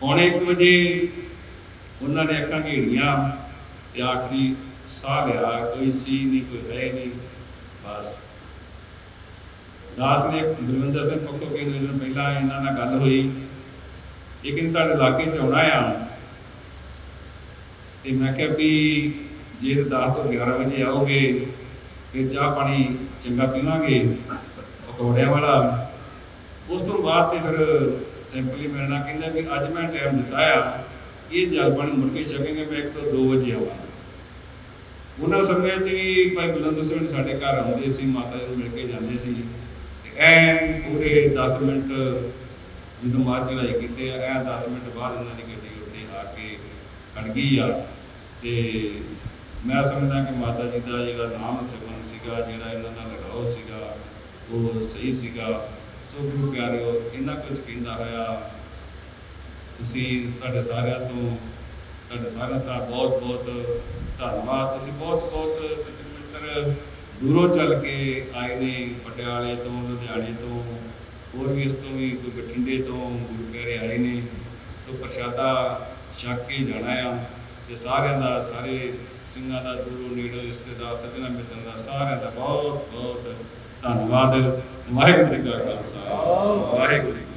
ਪੌਣੇ 1 ਵਜੇ ਉਹਨਾਂ ਨੇ ਅੱਖਾਂ ਘੇੜੀਆਂ ਤੇ ਆਖਰੀ ਸਾਹ ਲਿਆ ਕੋਈ ਸੀ ਨਹੀਂ, ਕੋਈ ਹੈ ਨਹੀਂ, ਬਸ। ਦਾਸ ਨੇ ਬਲਵਿੰਦਰ ਸਿੰਘ ਪੱਕੋ ਕੇ ਦਿਨ ਪਹਿਲਾਂ ਇਹਨਾਂ ਨਾਲ ਗੱਲ ਹੋਈ। ਇਹ ਕਹਿੰਦੇ ਤੁਹਾਡੇ ਇਲਾਕੇ ਚ ਆਉਣਾ ਆ। ਤੇ ਮੈਂ ਕਿਹਾ ਵੀ ਜੇ 10 ਤੋਂ 11 ਵਜੇ ਆਓਗੇ, ਤੇ ਚਾਹ ਪਾਣੀ ਚੰਗਾ ਪੀਵਾਂਗੇ, ਪਕੌੜਿਆਂ ਵਾਲਾ। ਉਸ ਤੋਂ ਬਾਅਦ ਤੇ ਫਿਰ ਸਿੰਪਲੀ ਹੀ ਮਿਲਣਾ ਕਹਿੰਦਾ ਵੀ ਅੱਜ ਮੈਂ ਟਾਈਮ ਦਿੱਤਾ ਆ। ਇਹ ਜਲ ਪਾਣੀ ਮੁੜ ਕੇ ਛਕਾਂਗੇ, ਮੈਂ 1 ਤੋਂ 2 ਵਜੇ ਆਵਾਂ ਉਹਨਾਂ ਸਮੇਂ 'ਚ ਵੀ ਭਾਈ ਬੁਲੰਦ ਸਿੰਘ ਸਾਡੇ ਘਰ ਆਉਂਦੇ ਸੀ, ਮਾਤਾ ਜੀ ਨੂੰ ਮਿਲ ਕੇ ਜਾਂਦੇ ਸੀ। ਤੇ ਐਨ ਪੂਰੇ 10 ਮਿੰਟ ਜਦੋਂ ਮਾਰ ਚੜਾਈ ਕੀਤੇ ਆ 10 ਮਿੰਟ ਬਾਅਦ ਇਹਨਾਂ ਦੀ ਗੱਡੀ ਉੱਥੇ ਆ ਕੇ ਖੜ ਗਈ ਆ। ਤੇ ਮੈਂ ਸਮਝਦਾ ਕਿ ਮਾਤਾ ਜੀ ਦਾ ਜਿਹੜਾ ਨਾਮ ਸਿਮਰਨ ਸੀਗਾ, ਜਿਹੜਾ ਇਹਨਾਂ ਦਾ ਲਗਾਓ ਸੀਗਾ, ਉਹ ਸਹੀ ਸੀਗਾ। ਸੋ ਗੁਰੂ ਪਿਆਰਿਓ ਇਹਨਾਂ ਕੁਝ ਕਹਿੰਦਾ ਹੋਇਆ, ਤੁਸੀਂ ਤੁਹਾਡੇ ਸਾਰਿਆਂ ਤੋਂ ਤੁਹਾਡਾ ਸਾਰਿਆਂ ਦਾ ਬਹੁਤ ਬਹੁਤ ਧੰਨਵਾਦ। ਤੁਸੀਂ ਬਹੁਤ ਬਹੁਤ ਸਾਡੇ ਮਿੱਤਰ ਦੂਰੋਂ ਚੱਲ ਕੇ ਆਏ ਨੇ ਪਟਿਆਲੇ ਤੋਂ, ਲੁਧਿਆਣੇ ਤੋਂ, ਹੋਰ ਵੀ ਇਸ ਤੋਂ ਵੀ ਕੋਈ ਬਠਿੰਡੇ ਤੋਂ ਗੁਰੂ ਪਿਆਰੇ ਆਏ ਨੇ। ਸੋ ਪ੍ਰਸ਼ਾਦਾ ਛਕ ਕੇ ਜਾਣਾ ਆ ਤੇ ਸਾਰਿਆਂ ਦਾ, ਸਾਰੇ ਸਿੰਘਾਂ ਦਾ, ਦੂਰੋਂ ਨੇੜੋਂ ਰਿਸ਼ਤੇਦਾਰ, ਸੱਜਣਾ ਮਿੱਤਰ ਦਾ ਸਾਰਿਆਂ ਦਾ ਬਹੁਤ ਬਹੁਤ ਧੰਨਵਾਦ। ਵਾਹਿਗੁਰੂ ਜੀ ਕਾ ਖਾਲਸਾ। ਵਾਹਿਗੁਰੂ ਜੀ